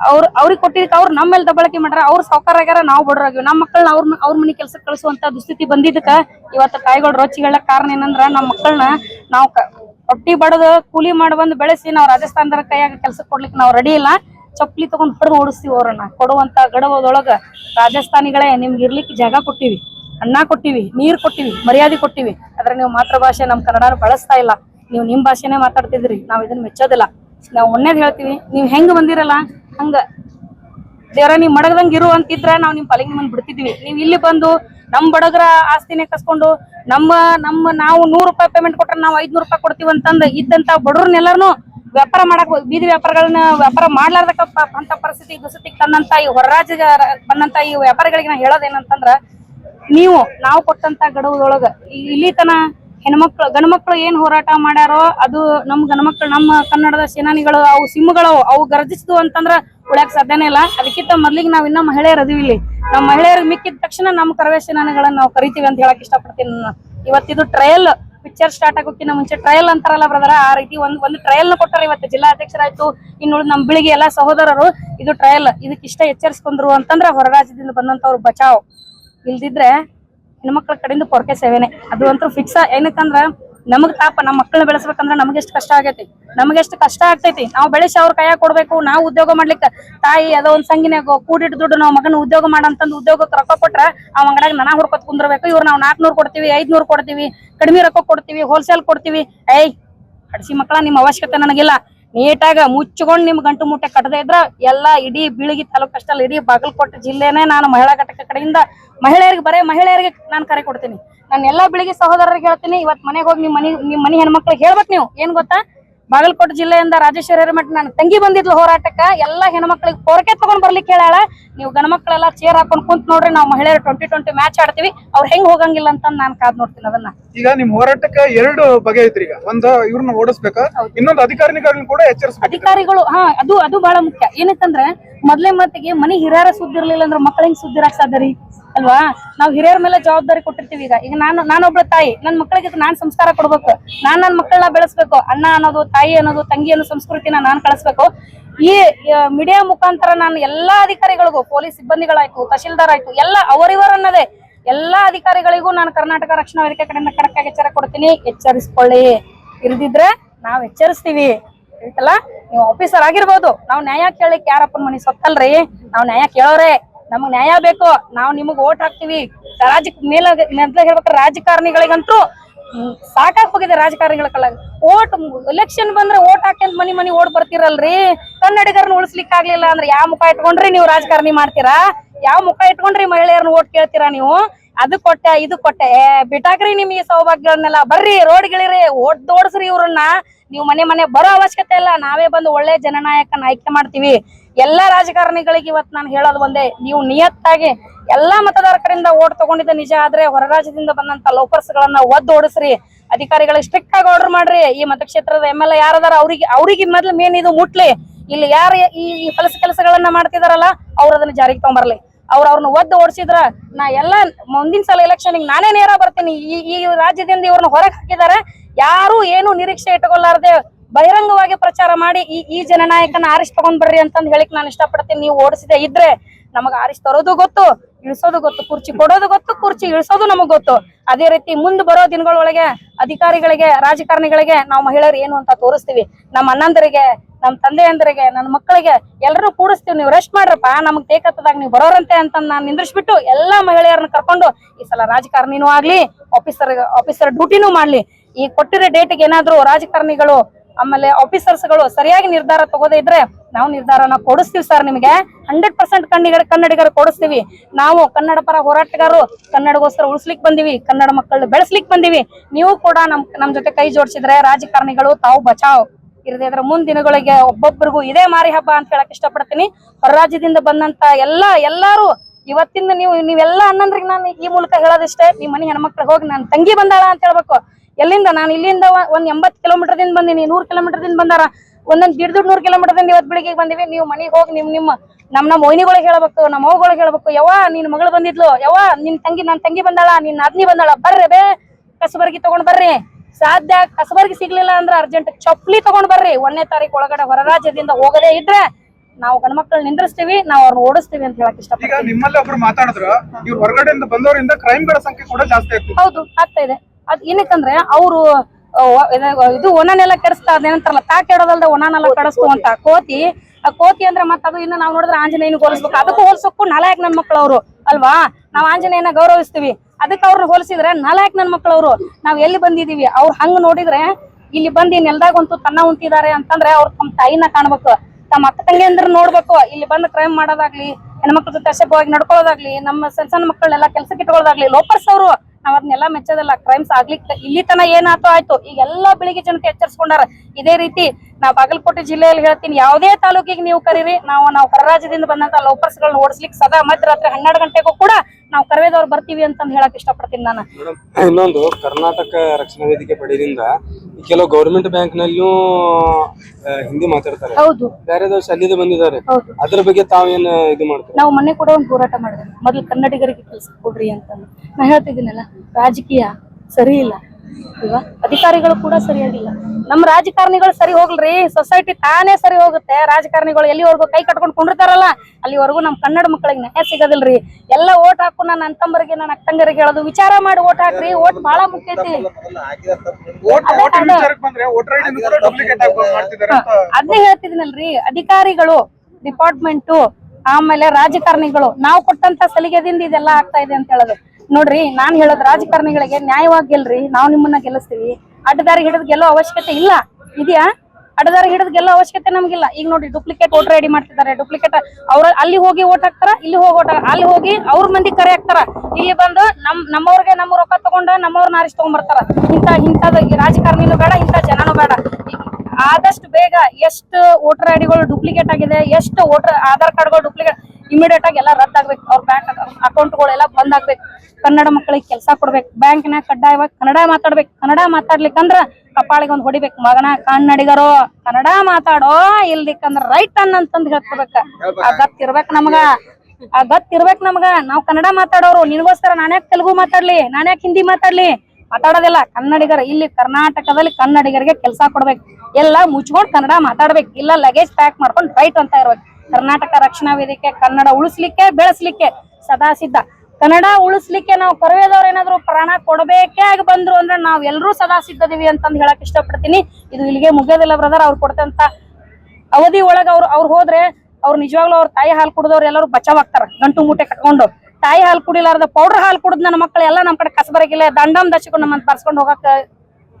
ಅವ್ರ, ಅವ್ರಿಗೆ ಕೊಟ್ಟಿದ್ದಕ್ಕೆ ಅವ್ರು ನಮ್ಮ ಮೇಲೆ ದಬ್ಬಳಕೆ ಮಾಡ್ರ ಅವ್ರ ಸಾವುಕಾರ ಆಗ್ಯಾರ ನಾವು ಬಡ್ರಾಗಿವಿ ನಮ್ಮ ಮಕ್ಕಳನ್ನ ಅವ್ರ ಅವ್ರ ಮನೆ ಕೆಲ್ಸಕ್ಕೆ ಕಳಿಸುವಂತ ದುಸ್ಥಿತಿ ಬಂದಿದ್ದಕ್ಕ ಇವತ್ತು ತಾಯಿಗಳು ರೊಚ್ಚಿಗಳ ಕಾರಣ ಏನಂದ್ರ ನಮ್ಮ ಮಕ್ಕಳನ್ನ ನಾವು ರೊಟ್ಟಿ ಬಡದು ಕೂಲಿ ಮಾಡಿ ಬಂದು ಬೆಳೆಸಿ ನಾವು ರಾಜಸ್ಥಾನದ ಕೈಯಾಗ ಕೆಲ್ಸಕ್ಕೆ ಕೊಡ್ಲಿಕ್ಕೆ ನಾವು ರೆಡಿ ಇಲ್ಲ. ಚಪ್ಪಲಿ ತಗೊಂಡ್ ಹೊಡೆದು ಓಡಿಸ್ತೀವಿ ಅವ್ರನ್ನ. ಕೊಡುವಂತ ಗಡವದೊಳಗ ರಾಜಸ್ಥಾನಿಗಳೇ ನಿಮ್ಗೆ ಇರ್ಲಿಕ್ಕೆ ಜಾಗ ಕೊಟ್ಟಿವಿ. ಅನ್ನ ಕೊಟ್ಟಿವಿ, ನೀರ್ ಕೊಟ್ಟಿವಿ, ಮರ್ಯಾದೆ ಕೊಟ್ಟಿವಿ. ಆದ್ರೆ ನೀವು ಮಾತೃಭಾಷೆ ನಮ್ ಕನ್ನಡ ಬಳಸ್ತಾ ಇಲ್ಲ. ನೀವು ನಿಮ್ ಭಾಷೆನೇ ಮಾತಾಡ್ತಿದ್ರಿ. ನಾವ್ ಇದನ್ನ ಮೆಚ್ಚೋದಿಲ್ಲ. ನಾವು ಒಂದೇ ಹೇಳ್ತೀವಿ, ನೀವ್ ಹೆಂಗ್ ಬಂದಿರಲ್ಲ, ಹಂಗ. ದೇವ್ರ ನೀವ್ ಮಡಗದಂಗ್ ಇರು ಅಂತಿದ್ರ ನಾವ್ ನಿಮ್ ಪಾಲಿಗೆ ನಿಮ್ಮನ್ನ ಬಿಡ್ತಿದ್ವಿ. ನೀವ್ ಇಲ್ಲಿ ಬಂದು ನಮ್ ಬಡಗರ ಆಸ್ತಿನೇ ಕಸ್ಕೊಂಡು ನಮ್ಮ ನಮ್ಮ ನಾವು ನೂರು ರೂಪಾಯಿ ಪೇಮೆಂಟ್ ಕೊಟ್ರೆ ನಾವು ಐದ್ನೂರ್ ರೂಪಾಯಿ ಕೊಡ್ತೀವಿ ಅಂತಂದ ಇದ್ದಂತ ಬಡವ್ರನ್ನೆಲ್ಲಾರು ವ್ಯಾಪಾರ ಮಾಡಕ್ ಬೀದಿ ವ್ಯಾಪಾರಗಳನ್ನ ವ್ಯಾಪಾರ ಮಾಡ್ಲಾರ್ದಕ್ಕ ಅಂತ ಪರಿಸ್ಥಿತಿ ದುಸ್ಥಿತಿಗೆ ತಂದಂತ ಈ ಹೊರರಾಜ ಬಂದಂತ ಈ ವ್ಯಾಪಾರಿಗಳಿಗೆ ನಾ ಹೇಳೋದೇನಂತಂದ್ರ, ನೀವು ನಾವು ಕೊಟ್ಟಂತ ಗಡುವದೊಳಗ ಇಲ್ಲಿ ತನ ಹೆಣ್ಮಕ್ಳು ಗಂಡ್ಮಕ್ಳು ಏನ್ ಹೋರಾಟ ಮಾಡ್ಯಾರೋ ಅದು ನಮ್ ಗಂಡ್ಮಕ್ಳು ನಮ್ಮ ಕನ್ನಡದ ಸೇನಾನಿಗಳು, ಅವು ಸಿಂಹಗಳು, ಅವು ಗರ್ಜಿಸಿದ್ವು ಅಂತಂದ್ರ ಉಳ್ಯಾಕ್ ಸಾಧ್ಯನೇ ಇಲ್ಲ. ಅದಕ್ಕಿಂತ ಮೊದ್ಲಿಗೆ ನಾವ್ ಇನ್ನ ಮಹಿಳೆಯರು ಅದೀವಿ ಇಲ್ಲಿ. ನಮ್ಮ ಮಹಿಳೆಯರಿಗೆ ಮಿಕ್ಕಿದ ತಕ್ಷಣ ನಮ್ಮ ಕರವೇ ಸೇನಾನಿಗಳನ್ನ ನಾವು ಕರಿತೀವಿ ಅಂತ ಹೇಳಕ್ ಇಷ್ಟಪಡ್ತೀನಿ ಇವತ್ತಿದು ಟ್ರಯಲ್ ಪಿಕ್ಚರ್ ಸ್ಟಾರ್ಟ್ ಆಗೋಕ್ಕಿಂತ ಮುಂಚೆ ಟ್ರಯಲ್ ಅಂತಾರಲ್ಲ ಬ್ರದರ ಆ ರೀತಿ ಒಂದ್ ಒಂದು ಟ್ರಯಲ್ ಕೊಟ್ಟಾರ ಇವತ್ತು ಜಿಲ್ಲಾಧ್ಯಕ್ಷರಾಯ್ತು ಇನ್ನು ನಮ್ ಬಿಳಿಗೆ ಎಲ್ಲಾ ಸಹೋದರರು, ಇದು ಟ್ರಯಲ್ ಇದಕ್ಕಿಷ್ಟ ಎಚ್ಚರಿಸ್ಕೊಂಡ್ರು ಅಂತಂದ್ರೆ ಹೊರ ರಾಜ್ಯದಿಂದ ಬಂದಂತವ್ರು ಬಚಾವ್. ಇಲ್ದಿದ್ರೆ ಹೆಣ್ಮಕ್ಳ ಕಡೆಯಿಂದ ಪೊರಕೆ ಸೇವೆನೆ. ಅದು ಅಂತೂ ಫಿಕ್ಸ್ ಏನಕ್ಕಂದ್ರ ನಮಗ್ ತಾಪ ನಮ್ಮ ಮಕ್ಕಳನ್ನ ಬೆಳೆಸ್ಬೇಕಂದ್ರ ನಮಗೆಷ್ಟು ಕಷ್ಟ ಆಗೈತಿ. ನಮಗೆಷ್ಟು ಕಷ್ಟ ಆಗ್ತೈತಿ. ನಾವು ಬೆಳೆಸಿ ಅವ್ರ ಕೈಯಾಗ ಕೊಡ್ಬೇಕು, ನಾವು ಉದ್ಯೋಗ ಮಾಡ್ಲಿಕ್ಕೆ ತಾಯಿ ಅದೋ ಒಂದ್ ಸಂಗಿನಾಗ ಕೂಡಿಟ್ಟು ದುಡ್ಡು ನಾವು ಮಗನ ಉದ್ಯೋಗ ಮಾಡಂತಂದು ಉದ್ಯೋಗಕ್ಕೆ ರೊಕ್ಕ ಕೊಟ್ರ ಆ ಅಂಗಡಿಯಾಗ ನನ ಹುಡ್ಕೊತ್ ಕುಂದ್ರಬೇಕು. ಇವ್ರು ನಾವು ನಾಲ್ಕನೂರು ಕೊಡ್ತೀವಿ, ಐದ್ನೂರು ಕೊಡ್ತೀವಿ, ಕಡಿಮೆ ರೊಕ್ಕ ಕೊಡ್ತೀವಿ ಹೋಲ್ಸೇಲ್ ಕೊಡ್ತೀವಿ. ಏಯ್ ಹಡ್ಸಿ ಮಕ್ಕಳ ನಿಮ್ಮ ಅವಶ್ಯಕತೆ ನನಗಿಲ್ಲ. ನೀಟಾಗ ಮುಚ್ಚಿಕೊಂಡು ನಿಮ್ ಗಂಟು ಮುಟ್ಟೆ ಕಟ್ಟದೇ ಇದ್ರ ಎಲ್ಲಾ ಇಡೀ ಬೀಳಗಿ ತಾಲೂಕು ಅಷ್ಟಲ್ಲ ಇಡೀ ಬಾಗಲಕೋಟೆ ಜಿಲ್ಲೆನೇ ನಾನು ಮಹಿಳಾ ಘಟಕ ಕಡೆಯಿಂದ ಮಹಿಳೆಯರಿಗೆ ಬರೇ ಮಹಿಳೆಯರಿಗೆ ನಾನು ಕರೆ ಕೊಡ್ತೀನಿ. ನಾನು ಎಲ್ಲಾ ಬೆಳಿಗ್ಗೆ ಸಹೋದರರಿಗೆ ಹೇಳ್ತೀನಿ, ಇವತ್ ಮನೆಗೆ ಹೋಗಿ ನಿಮ್ ಮನಿ ನಿಮ್ ಮನಿ ಹೆಣ್ಮಕ್ಳಿಗೆ ಹೇಳ್ಬೇಕು ನೀವು. ಏನ್ ಗೊತ್ತಾ? ಬಾಗಲಕೋಟೆ ಜಿಲ್ಲೆಯಿಂದ ರಾಜೇಶ್ವರಿ ಹಿರೇಮಠ ನನ್ನ ತಂಗಿ ಬಂದಿದ್ಲು ಹೋರಾಟಕ್ಕ ಎಲ್ಲಾ ಹೆಣ್ಮಕ್ಳಿಗೆ ಕೋರಿಕೆ ತಗೊಂಡ್ ಬರ್ಲಿಕ್ಕೆ ಹೇಳ ನೀವು ಗಣಮಕ್ಳೆಲ್ಲ ಚೇರ್ ಹಾಕೊಂಡ್ ಕುಂತ್ ನೋಡ್ರಿ ನಾವು ಮಹಿಳೆಯರು ಟ್ವೆಂಟಿ ಟ್ವೆಂಟಿ ಮ್ಯಾಚ್ ಆಡ್ತೀವಿ. ಅವ್ರು ಹೆಂಗ್ ಹೋಗಂಗಿಲ್ಲ ಅಂತ ನಾನು ಕಾದ್ ನೋಡ್ತೀನಿ ಅದನ್ನ. ಈಗ ನಿಮ್ ಹೋರಾಟಕ್ಕೆ ಎರಡು ಬಗೆ ಐತ್ರಿ ಈಗ. ಒಂದು ಇವ್ರನ್ನ ಓಡಿಸ್ಬೇಕಾ ಇನ್ನೊಂದು ಅಧಿಕಾರಿಗಳನ್ನ ಕೂಡ ಎಚ್ಚರಿಸ ಅಧಿಕಾರಿಗಳು ಹಾ ಅದು ಅದು ಬಹಳ ಮುಖ್ಯ. ಏನಂತಂದ್ರೆ ಮೊದ್ಲೇ ಮತ್ತಿಗೆ ಮನೆ ಹಿರಿಯರ ಸುದ್ದಿ ಇರ್ಲಿಲ್ಲ ಅಂದ್ರೆ ಮಕ್ಳ ಹೆಂಗ್ ಸುದ್ದಿ ಇರಾಕ್ ಸಾಧ್ಯ ರೀ? ಅಲ್ವಾ? ನಾವು ಹಿರಿಯರ ಮೇಲೆ ಜವಾಬ್ದಾರಿ ಕೊಟ್ಟಿರ್ತೀವಿ ಈಗ. ಈಗ ನಾನು, ನಾನೊಬ್ಳ ತಾಯಿ. ನನ್ನ ಮಕ್ಕಳಿಗೆ ನಾನ್ ಸಂಸ್ಕಾರ ಕೊಡ್ಬೇಕು. ನಾನ್ ನನ್ನ ಮಕ್ಕಳನ್ನ ಬೆಳೆಸ್ಬೇಕು. ಅಣ್ಣ ಅನ್ನೋದು, ತಾಯಿ ಅನ್ನೋದು, ತಂಗಿ ಅನ್ನೋ ಸಂಸ್ಕೃತಿನ ನಾನ್ ಕಳಿಸ್ಬೇಕು. ಈ ಮೀಡಿಯಾ ಮುಖಾಂತರ ನಾನು ಎಲ್ಲಾ ಅಧಿಕಾರಿಗಳಿಗೂ, ಪೊಲೀಸ್ ಸಿಬ್ಬಂದಿಗಳಾಯ್ತು ತಹಶೀಲ್ದಾರ್ ಆಯ್ತು ಎಲ್ಲ ಅವರಿವರನ್ನದೇ ಎಲ್ಲಾ ಅಧಿಕಾರಿಗಳಿಗೂ ನಾನು ಕರ್ನಾಟಕ ರಕ್ಷಣಾ ವೇದಿಕೆ ಕಡೆಯಿಂದ ಖಡಕ್ ಎಚ್ಚರ ಕೊಡ್ತೀನಿ. ಎಚ್ಚರಿಸ್ಕೊಳ್ಳಿ. ಇರ್ದಿದ್ರೆ ನಾವ್ ಎಚ್ಚರಿಸ್ತೀವಿ. ಆಯ್ತಲ್ಲ ನೀವು ಆಫೀಸರ್ ಆಗಿರ್ಬೋದು, ನಾವು ನ್ಯಾಯ ಕೇಳಲಿಕ್ಕೆ ಯಾರಪ್ಪನ ಮನಿ ಸೊತ್ತಲ್ರಿ, ನಾವ್ ನ್ಯಾಯ ಕೇಳೋರೆ, ನಮಗ್ ನ್ಯಾಯ ಬೇಕು, ನಾವು ನಿಮಗ್ ಓಟ್ ಹಾಕ್ತಿವಿ. ರಾಜ ಮೇಲ ಹೇಳ್ಬೇಕ ರಾಜಕಾರಣಿಗಳಿಗಂತೂ ಸಾಕಾಗ್ ಹೋಗಿದೆ ರಾಜಕಾರಣಿಗಳ ಕಳ್ಳ ಓಟ್ ಎಲೆಕ್ಷನ್ ಬಂದ್ರೆ ಓಟ್ ಹಾಕ್ಯಂತ ಮನಿ ಮನಿ ಓಡ್ ಬರ್ತಿರಲ್ರಿ. ಕನ್ನಡಿಗರನ್ನ ಉಳಿಸ್ಲಿಕ್ಕೆ ಆಗ್ಲಿಲ್ಲ ಅಂದ್ರೆ ಯಾವ ಮುಖ ಇಟ್ಕೊಂಡ್ರಿ ನೀವು ರಾಜಕಾರಣಿ ಮಾಡ್ತೀರಾ? ಯಾವ ಮುಖ ಇಟ್ಕೊಂಡ್ರಿ ಮಹಿಳೆಯರನ್ನ ಓಟ್ ಕೇಳ್ತೀರಾ ನೀವು? ಅದು ಕೊಟ್ಟೆ ಇದು ಕೊಟ್ಟೆ. ಏ, ಬಿಟ್ಟಾಕ್ರಿ ನಿಮಗೆ ಸೌಭಾಗ್ಯಗಳನ್ನೆಲ್ಲ ಬರ್ರಿ ರೋಡ್ಗಳಿರಿ ಓಟ್ ದೋಡ್ಸ್ರಿ ಇವ್ರನ್ನ. ನೀವು ಮನೆ ಮನೆ ಬರೋ ಅವಶ್ಯಕತೆ ಇಲ್ಲ. ನಾವೇ ಬಂದು ಒಳ್ಳೆ ಜನನಾಯಕನ ಆಯ್ಕೆ ಮಾಡ್ತೀವಿ. ಎಲ್ಲಾ ರಾಜಕಾರಣಿಗಳಿಗೆ ಇವತ್ ನಾನು ಹೇಳೋದು ಒಂದೇ. ನೀವು ನಿಯತ್ತಾಗಿ ಎಲ್ಲಾ ಮತದಾರ ಕಡೆಯಿಂದ ಓಟ್ ತಗೊಂಡಿದ್ದ ನಿಜ ಆದ್ರೆ ಹೊರ ರಾಜ್ಯದಿಂದ ಬಂದಂತ ಲೋಕರ್ಸ್ ಗಳನ್ನ ಒದ್ದು ಓಡಿಸ್ರಿ. ಅಧಿಕಾರಿಗಳಿಗೆ ಸ್ಟ್ರಿಕ್ಟ್ ಆಗಿ ಆರ್ಡರ್ ಮಾಡ್ರಿ. ಈ ಮತಕ್ಷೇತ್ರದ ಎಂ ಎಲ್ ಎ ಯಾರದಾರ ಅವ್ರಿಗೆ ಅವ್ರಿಗೆ ಮೊದ್ಲು ಮೇನ್ ಇದು ಮುಟ್ಲಿ. ಇಲ್ಲಿ ಯಾರು ಈ ಈ ಕೆಲಸ ಕೆಲಸಗಳನ್ನ ಮಾಡ್ತಿದಾರಲ್ಲ ಅವ್ರ ಅದನ್ನ ಜಾರಿಗೆ ತಗೊಂಬರ್ಲಿ. ಅವ್ರ ಅವ್ರನ್ನ ಒದ್ದು ಓಡಿಸಿದ್ರ ನಾ ಎಲ್ಲ ಮುಂದಿನ ಸಲ ಎಲೆಕ್ಷನ್ ನಾನೇ ನೇರ ಬರ್ತೀನಿ. ಈ ಈ ರಾಜ್ಯದಿಂದ ಇವ್ರನ್ನ ಹೊರಗೆ ಹಾಕಿದ್ದಾರೆ ಯಾರು ಏನು ನಿರೀಕ್ಷೆ ಇಟ್ಕೊಳ್ಳಾರ್ದೆ ಬಹಿರಂಗವಾಗಿ ಪ್ರಚಾರ ಮಾಡಿ ಈ ಈ ಜನನಾಯಕನ ಆರಿಸ್ ತಗೊಂಡ್ ಬರ್ರಿ ಅಂತಂದ್ ಹೇಳಿಕ್ ನಾನು ಇಷ್ಟಪಡ್ತೀನಿ. ನೀವು ಓಡಿಸಿದೆ ಇದ್ರೆ ನಮಗ ಆರಿಸ್ ತರೋದು ಗೊತ್ತು. ಇಳಿಸೋದು ಗೊತ್ತು, ಕುರ್ಚಿ ಕೊಡೋದು ಗೊತ್ತು, ಕುರ್ಚಿ ಇಳಿಸೋದು ನಮಗ್ ಗೊತ್ತು. ಅದೇ ರೀತಿ ಮುಂದೆ ಬರೋ ದಿನಗಳೊಳಗೆ ಅಧಿಕಾರಿಗಳಿಗೆ, ರಾಜಕಾರಣಿಗಳಿಗೆ ನಾವು ಮಹಿಳೆಯರು ಏನು ಅಂತ ತೋರಿಸ್ತೀವಿ. ನಮ್ಮ ಅಣ್ಣಂದರಿಗೆ ನಮ್ಮ ತಂದೆಯಂದರಿಗೆ ನನ್ನ ಮಕ್ಕಳಿಗೆ ಎಲ್ಲರೂ ಕೂಡಿಸ್ತೀವಿ, ನೀವು ರೆಸ್ಟ್ ಮಾಡ್ರಪ್ಪ, ನಮಗ್ ಬೇಕತ್ತದಾಗ ನೀವು ಬರೋರಂತೆ ಅಂತ ನಾನು ನಿಂದ್ರಿಸ್ಬಿಟ್ಟು ಎಲ್ಲಾ ಮಹಿಳೆಯರನ್ನ ಕರ್ಕೊಂಡು ಈ ಸಲ ರಾಜಕಾರಣಿನೂ ಆಗ್ಲಿ ಆಫೀಸರ್ ಆಫೀಸರ್ ಡ್ಯೂಟಿನೂ ಮಾಡ್ಲಿ. ಈ ಕೊಟ್ಟಿರೋ ಡೇಟ್ಗೆ ಏನಾದ್ರು ರಾಜಕಾರಣಿಗಳು ಆಮೇಲೆ ಆಫೀಸರ್ಸ್ಗಳು ಸರಿಯಾಗಿ ನಿರ್ಧಾರ ತಗೋದೇ ಇದ್ರೆ ನಾವು ನಿರ್ಧಾರನ ಕೊಡಿಸ್ತೀವಿ ಸರ್ ನಿಮಗೆ. ಹಂಡ್ರೆಡ್ ಪರ್ಸೆಂಟ್ ಕಣ್ಣಿಗರ ಕನ್ನಡಿಗರು ಕೊಡಿಸ್ತೀವಿ. ನಾವು ಕನ್ನಡ ಪರ ಹೋರಾಟಗಾರರು ಕನ್ನಡಗೋಸ್ಕರ ಉಳಿಸ್ಲಿಕ್ಕೆ ಬಂದಿವಿ, ಕನ್ನಡ ಮಕ್ಕಳನ್ನ ಬೆಳೆಸ್ಲಿಕ್ಕೆ ಬಂದಿವಿ. ನೀವು ಕೂಡ ನಮ್ ನಮ್ ಜೊತೆ ಕೈ ಜೋಡಿಸಿದ್ರೆ ರಾಜಕಾರಣಿಗಳು ತಾವು ಬಚಾವ್. ಇರದೇ ಇದ್ರೆ ಮುಂದ್ ದಿನಗಳಿಗೆ ಒಬ್ಬೊಬ್ಬರಿಗೂ ಇದೇ ಮಾರಿ ಹಬ್ಬ ಅಂತ ಹೇಳಕ್ ಇಷ್ಟಪಡ್ತೀನಿ. ಹೊರ ರಾಜ್ಯದಿಂದ ಬಂದಂತ ಎಲ್ಲಾ ಎಲ್ಲಾರು ಇವತ್ತಿಂದ ನೀವು ನೀವೆಲ್ಲ ಅನ್ನಂದ್ರಿಗೆ ನಾನು ಈ ಮೂಲಕ ಹೇಳೋದಿಷ್ಟೇ. ನಿಮ್ಮ ಮನೆ ಹೆಣ್ಮಕ್ಳಿಗೆ ಹೋಗಿ ನನ್ನ ತಂಗಿ ಬಂದಾಳ ಅಂತ ಹೇಳ್ಬೇಕು. ಎಲ್ಲಿಂದ? ನಾನು ಇಲ್ಲಿಂದ ಒಂದ್ ಎಂಬತ್ ಕಿಲೋಮೀಟರ್ ದಿಂದ ಬಂದೀನಿ. ನೂರ್ ಕಿಲೋಮೀಟರ್ ದಿಂದ ಬಂದಾರ. ಒಂದೊಂದ್ ಗಿಡ ದುಡ್ಡು ನೂರ್ ಕಿಲೋಮೀಟರ್ ದಿಂದ ಇವತ್ ಬೆಳಿಗ್ಗೆ ಬಂದಿವಿ. ನೀವು ಮನೆಗೆ ಹೋಗಿ ನಿಮ್ ನಿಮ್ಮ ನಮ್ ನಮ್ಮ ಮೊಯ್ನಿಗಳಿಗೆ ಹೇಳ್ಬೇಕು ನಮ್ಮ ಅವ್ಗಳಿಗೆ ಹೇಳ್ಬೇಕು. ಯಾವ ನಿನ್ ಮಗಳು ಬಂದಿದ್ಲು. ಯಾವ ನಿನ್ ತಂಗಿ ನನ್ ತಂಗಿ ಬಂದಾಳ. ನಿನ್ ಅದ್ನಿ ಬಂದಾಳ. ಬರ್ರಿ ಬೇ. ಕಸಬರ್ಗಿ ತಗೊಂಡ್ ಬರ್ರಿ. ಸಾಧ್ಯ ಕಸಬರ್ಗಿ ಸಿಗ್ಲಿಲ್ಲ ಅಂದ್ರ ಅರ್ಜೆಂಟ್ ಚಪ್ಪಲಿ ತಗೊಂಡ್ ಬರ್ರಿ. ಒಂದನೇ ತಾರೀಕು ಒಳಗಡೆ ಹೊರ ರಾಜ್ಯದಿಂದ ಹೋಗದೇ ಇದ್ರೆ ನಾವು ಗಂಡ್ಮಕ್ಳು ನಿಂದ್ರಿಸ್ತೀವಿ ನಾವು ಅವ್ರನ್ನ ಓಡಿಸ್ತೀವಿ ಅಂತ ಹೇಳಕ್ ಈಗ ಇಷ್ಟಪಡ್ತೀನಿ ನಿಮ್ಮಲ್ಲಿ ಒಬ್ರು ಮಾತಾಡಿದ್ರು ಇವ್ರು ಹೊರಗಡೆಯಿಂದ ಬಂದವರಿಂದ ಕ್ರೈಮ್ಗಳ ಸಂಖ್ಯೆ ಕೂಡ ಜಾಸ್ತಿ ಆಗ್ತಿದೆ ಹೌದು ಆಗ್ತಾ ಇದೆ. ಅದ್ ಏನಕ್ಕಂದ್ರೆ ಅವರು ಇದು ಒಣನೆಲ್ಲ ಕೆಡಿಸ್ತಾ ಅದೇನಂತಾರಲ್ಲ ತಾ ಕೆಡೋದಲ್ದ ಒಣನೆಲ್ಲ ಕೆಡಿಸ್ತು ಅಂತ. ಕೋತಿ, ಆ ಕೋತಿ ಅಂದ್ರೆ ಮತ್ತ ಅದು ಇನ್ನು ನಾವು ನೋಡಿದ್ರೆ ಆಂಜನೇಯನ ಹೋಲಿಸ್ಬೇಕು. ಅದಕ್ಕೂ ಹೋಲ್ಸಕ್ಕೂ ನಲಾಯಕ್ ನನ್ ಮಕ್ಕಳವ್ರು ಅಲ್ವಾ? ನಾವ್ ಆಂಜನೇಯನ ಗೌರವಿಸ್ತೀವಿ. ಅದಕ್ಕೆ ಅವ್ರನ್ನ ಹೋಲಿಸಿದ್ರೆ ನಾಲಾಯಕ್ ನನ್ ಮಕ್ಕಳವ್ರು ನಾವ್ ಎಲ್ಲಿ ಬಂದಿದೀವಿ? ಅವ್ರು ಹಂಗ್ ನೋಡಿದ್ರೆ ಇಲ್ಲಿ ಬಂದು ನೆಲ್ದಾಗಂತೂ ತನ್ನ ಉಂಟಿದ್ದಾರೆ ಅಂತಂದ್ರೆ ಅವ್ರ ತಮ್ಮ ತಾಯಿನ ಕಾಣ್ಬೇಕು. ತಮ್ಮ ಅಕ್ಕ ತಂಗಿಯಂದ್ರ ನೋಡ್ಬೇಕು. ಇಲ್ಲಿ ಬಂದು ಕ್ರೈಮ್ ಮಾಡೋದಾಗ್ಲಿ, ಹೆಣ್ಮಕ್ಳ ಜೊತೆ ಅಸಭ್ಯವಾಗಿ ನಡ್ಕೊಳ್ಳೋದಾಗ್ಲಿ, ನಮ್ಮ ಸಣ್ಣ ಸಣ್ಣ ಮಕ್ಕಳನ್ನೆಲ್ಲ ಕೆಲ್ಸಕ್ಕೆ ಇಟ್ಕೊಳ್ಳೋದಾಗ್ಲಿ, ಲೋಪರ್ಸ್ ಅವರು. ನಾವ್ ಅದನ್ನೆಲ್ಲ ಮೆಚ್ಚೋದಿಲ್ಲ ಕ್ರೈಮ್ಸ್ ಆಗ್ಲಿಕ್ಕೆ ಇಲ್ಲಿ ತನ ಏನಾತೋ ಆಯ್ತು. ಈಗ ಎಲ್ಲಾ ಬೆಳಿಗ್ಗೆ ಜನಕ್ಕೆ ಎಚ್ಚರಿಸ್ಕೊಂಡಾರ. ಇದೇ ರೀತಿ ನಾವ್ ಬಾಗಲಕೋಟೆ ಜಿಲ್ಲೆಯಲ್ಲಿ ಹೇಳ್ತೀನಿ ಯಾವುದೇ ತಾಲೂಕಿಗೆ ನೀವು ಕರೀರಿ ನಾವು ನಾವು ಹೊರ ರಾಜ್ಯದಿಂದ ಬಂದಂತ ಲೋಪರ್ಸ್ ಗಳನ್ನ ಓಡಿಸ್ಲಿಕ್ಕೆ ಸದಾ ರಾತ್ರಿ ಹನ್ನೆರಡು ಗಂಟೆಗೂ ಕೂಡ ನಾವು ಕರೆದವ್ರು ಬರ್ತೀವಿ ಅಂತ ಹೇಳಕ್ ಇಷ್ಟಪಡ್ತೀನಿ ನಾನು. ಇನ್ನೊಂದು ಕರ್ನಾಟಕ ರಕ್ಷಣಾ ವೇದಿಕೆ ಪಡೆಯಿಂದ ಕೆಲವು ಗೌರ್ಮೆಂಟ್ ಬ್ಯಾಂಕ್ ನಲ್ಲಿಯೂ ಹಿಂದಿ ಮಾತಾಡ್ತಾರೆ. ಹೌದು. ಬೇರೆ ಅಲ್ಲಿಂದ ಬಂದಿದ್ದಾರೆ. ಅದ್ರ ಬಗ್ಗೆ ತಾವೇನು ಇದು ಮಾಡ್ತಾರೆ? ನಾವು ಮೊನ್ನೆ ಕೂಡ ಒಂದು ಹೋರಾಟ ಮಾಡಿದ್ವಿ. ಮೊದಲು ಕನ್ನಡಿಗರಿಗೆ ಕೆಲಸ ಕೊಡ್ರಿ ಅಂತ ನಾ ಹೇಳ್ತಿದ್ದೀನಲ್ಲ ರಾಜಕೀಯ ಸರಿ ಇಲ್ಲ. ಅಲ್ವಾ ಅಧಿಕಾರಿಗಳು ಕೂಡ ಸರಿಯಾಗಿಲ್ಲ. ನಮ್ಮ ರಾಜಕಾರಣಿಗಳು ಸರಿ ಹೋಗ್ಲ್ರಿ ಸೊಸೈಟಿ ತಾನೇ ಸರಿ ಹೋಗುತ್ತೆ. ರಾಜಕಾರಣಿಗಳು ಎಲ್ಲಿವರೆಗೂ ಕೈ ಕಟ್ಕೊಂಡು ಕುಂಡಿರ್ತಾರಲ್ಲ ಅಲ್ಲಿವರೆಗೂ ನಮ್ಮ ಕನ್ನಡ ಮಕ್ಕಳಿಗೆ ನ್ಯಾಯ ಸಿಗೋದಿಲ್ರಿ. ಎಲ್ಲ ಓಟ್ ಹಾಕು ನನ್ನ ಅಂತಂಬರಿಗೆ ನನ್ನ ಅಕ್ಕಂಗರಿಗೆ ಹೇಳೋದು ವಿಚಾರ ಮಾಡಿ ಓಟ್ ಹಾಕ್ರಿ ಓಟ್ ಬಹಳ ಮುಖ್ಯ ಐತಿ. ವೋಟ್ ಅದೇ- ವೋಟಿಂಗ್ ಅದೇ. ವಿಚಾರಕ್ಕೆ ಬಂದ್ರೆ ಕೂಡ ಡೂಪ್ಲಿಕೇಟ್ ಆಗಿ ಮಾಡ್ತಿದ್ದಾರೆ ಅಂತ ಅದನ್ನೇ ಹೇಳ್ತಿದ್ನಲ್ರಿ. ಅಧಿಕಾರಿಗಳು ಡಿಪಾರ್ಟ್ಮೆಂಟು ಆಮೇಲೆ ರಾಜಕಾರಣಿಗಳು ನಾವು ಕೊಟ್ಟಂತ ಸಲಿಗೆದಿಂದ ಇದೆಲ್ಲ ಆಗ್ತಾ ಇದೆ ಅಂತ ಹೇಳೋದು. ನೋಡ್ರಿ, ನಾನ್ ಹೇಳೋದ್ ರಾಜಕಾರಣಿಗಳಿಗೆ ನ್ಯಾಯವಾಗಿ ಗೆಲ್ರಿ, ನಾವು ನಿಮ್ಮನ್ನ ಗೆಲ್ಲಿಸ್ತೀವಿ. ಅಡ್ಡದಾರಿ ಹಿಡಿದ್ ಗೆಲ್ಲೋ ಅವಶ್ಯಕತೆ ಇಲ್ಲ. ಇದೆಯಾ? ಅಡ್ಡದಾರಿ ಹಿಡಿದ್ ಗೆಲ್ಲೋ ಅವಶ್ಯಕತೆ ನಮ್ಗಿಲ್ಲ. ಈಗ ನೋಡ್ರಿ ಡುಪ್ಲಿಕೇಟ್ ವೋಟರ್ ರೆಡಿ ಮಾಡ್ತಿದ್ದಾರೆ. ಡುಪ್ಲಿಕೇಟ್ ಅವ್ರ ಅಲ್ಲಿ ಹೋಗಿ ಓಟ್ ಹಾಕ್ತಾರ, ಇಲ್ಲಿ ಹೋಗಿ ಓಟ್ ಅಲ್ಲಿ ಹೋಗಿ ಅವ್ರ ಮಂದಿ ಕರೆ ಹಾಕ್ತಾರ. ಇಲ್ಲಿ ಬಂದು ನಮ್ ನಮ್ಮವ್ರಿಗೆ ನಮ್ಮ ರೊಕ್ಕ ತಗೊಂಡ ನಮ್ಮವ್ರ ನಾರಿಸ್ ತಗೊಂಡ್ಬರ್ತಾರ ಇಂತ ಇಂಥದ್ದು ರಾಜಕಾರಣಿನೂ ಬೇಡ, ಇಂಥ ಜನನೂ ಬೇಡ. ಆದಷ್ಟು ಬೇಗ ಎಷ್ಟು ವೋಟರ್ ಐಡಿಗಳು ಡೂಪ್ಲಿಕೇಟ್ ಆಗಿದೆ, ಎಷ್ಟು ವೋಟರ್ ಆಧಾರ್ ಕಾರ್ಡ್ಗಳು ಡೂಪ್ಲಿಕೇಟ್ ಇಮಿಡಿಯೇಟ್ ಆಗಿ ಎಲ್ಲ ರದ್ದಾಗ್ಬೇಕು ಅವ್ರ ಬ್ಯಾಂಕ್ ಅಕೌಂಟ್ಗಳೆಲ್ಲ ಬಂದ್ ಆಗ್ಬೇಕು. ಕನ್ನಡ ಮಕ್ಕಳಿಗೆ ಕೆಲಸ ಕೊಡ್ಬೇಕು. ಬ್ಯಾಂಕ್ನಾಗ ಕಡ್ಡಾಯವಾಗಿ ಕನ್ನಡ ಮಾತಾಡ್ಬೇಕು. ಕನ್ನಡ ಮಾತಾಡ್ಲಿಕ್ಕಂದ್ರ ಕಪಾಳಿಗೆ ಒಂದ್ ಹೊಡಿಬೇಕು. ಮಗನ ಕನ್ನಡಿಗರು ಕನ್ನಡ ಮಾತಾಡೋ ಇಲ್ದಿಕ್ಕಂದ್ರ ರೈಟ್ ಅನ್ ಅಂತಂದ್ ಹೇಳ್ಕೊಬೇಕ. ಇರ್ಬೇಕು ನಮಗ. ಆ ಗತ್ ಇರ್ಬೇಕು ನಮ್ಗ. ನಾವ್ ಕನ್ನಡ ಮಾತಾಡೋರು. ನಿನಗೋಸ್ಕರ ನಾನ್ಯಾಕ್ ತೆಲುಗು ಮಾತಾಡ್ಲಿ? ನಾನ್ಯಾಕ್ ಹಿಂದಿ ಮಾತಾಡ್ಲಿ? ಮಾತಾಡೋದಿಲ್ಲ. ಕನ್ನಡಿಗರ ಇಲ್ಲಿ ಕರ್ನಾಟಕದಲ್ಲಿ ಕನ್ನಡಿಗರಿಗೆ ಕೆಲಸ ಕೊಡ್ಬೇಕು. ಎಲ್ಲ ಮುಚ್ಕೊಂಡ್ ಕನ್ನಡ ಮಾತಾಡ್ಬೇಕು. ಇಲ್ಲ ಲಗೇಜ್ ಪ್ಯಾಕ್ ಮಾಡ್ಕೊಂಡ್ ರೈಟ್ ಅಂತ ಇರ್ಬೇಕು. ಕರ್ನಾಟಕ ರಕ್ಷಣಾ ವೇದಿಕೆ ಕನ್ನಡ ಉಳಿಸ್ಲಿಕ್ಕೆ, ಬೆಳೆಸ್ಲಿಕ್ಕೆ ಸದಾ ಸಿದ್ಧ. ಕನ್ನಡ ಉಳಿಸ್ಲಿಕ್ಕೆ ನಾವು ಕೊರವೇದವ್ರು ಏನಾದ್ರು ಪ್ರಾಣ ಕೊಡಬೇಕೇ ಆಗಿ ಬಂದ್ರು ಅಂದ್ರೆ ನಾವ್ ಎಲ್ರೂ ಸದಾ ಸಿದ್ಧದಿವಿ ಅಂತಂದ್ ಹೇಳಕ್ ಇಷ್ಟಪಡ್ತೀನಿ. ಇದು ಇಲ್ಲಿಗೆ ಮುಗಿಯೋದಿಲ್ಲ ಬ್ರದರ್ ಅವ್ರು ಕೊಡ್ತಂತ ಅವಧಿ ಒಳಗ ಅವ್ರು ಅವ್ರು ಹೋದ್ರೆ ಅವ್ರು ನಿಜವಾಗ್ಲೂ ಅವ್ರ ತಾಯಿ ಹಾಲು ಕುಡಿದವ್ರು ಎಲ್ಲರೂ ಬಚಾವ್ ಆಗ್ತಾರ ಗಂಟು ಮೂಟೆ ಕಟ್ಕೊಂಡು. ತಾಯಿ ಹಾಲು ಕುಡಿಲಾರ್ದ ಪೌಡರ್ ಹಾಲು ಕುಡಿದ್ ನನ್ನ ಮಕ್ಕಳು ಎಲ್ಲ ನಮ್ ಕಡೆ ಕಸಬರಗಿಲ್ಲ ದಂಡಮ್ ದಶಕು ನಮ್ಮನ್ನ ಬರ್ಸ್ಕೊಂಡು ಹೋಗಕ್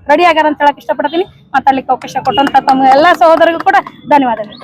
ರೆಡಿ ಆಗ್ಯಾರ ಅಂತ ಹೇಳಕ್ ಇಷ್ಟಪಡ್ತೀನಿ. ಮಾತಾಡ್ಲಿಕ್ಕೆ ಅವಕಾಶ ಕೊಟ್ಟಂತ ತಮ್ಮ ಎಲ್ಲಾ ಸಹೋದರಿಗೂ ಕೂಡ ಧನ್ಯವಾದಗಳು.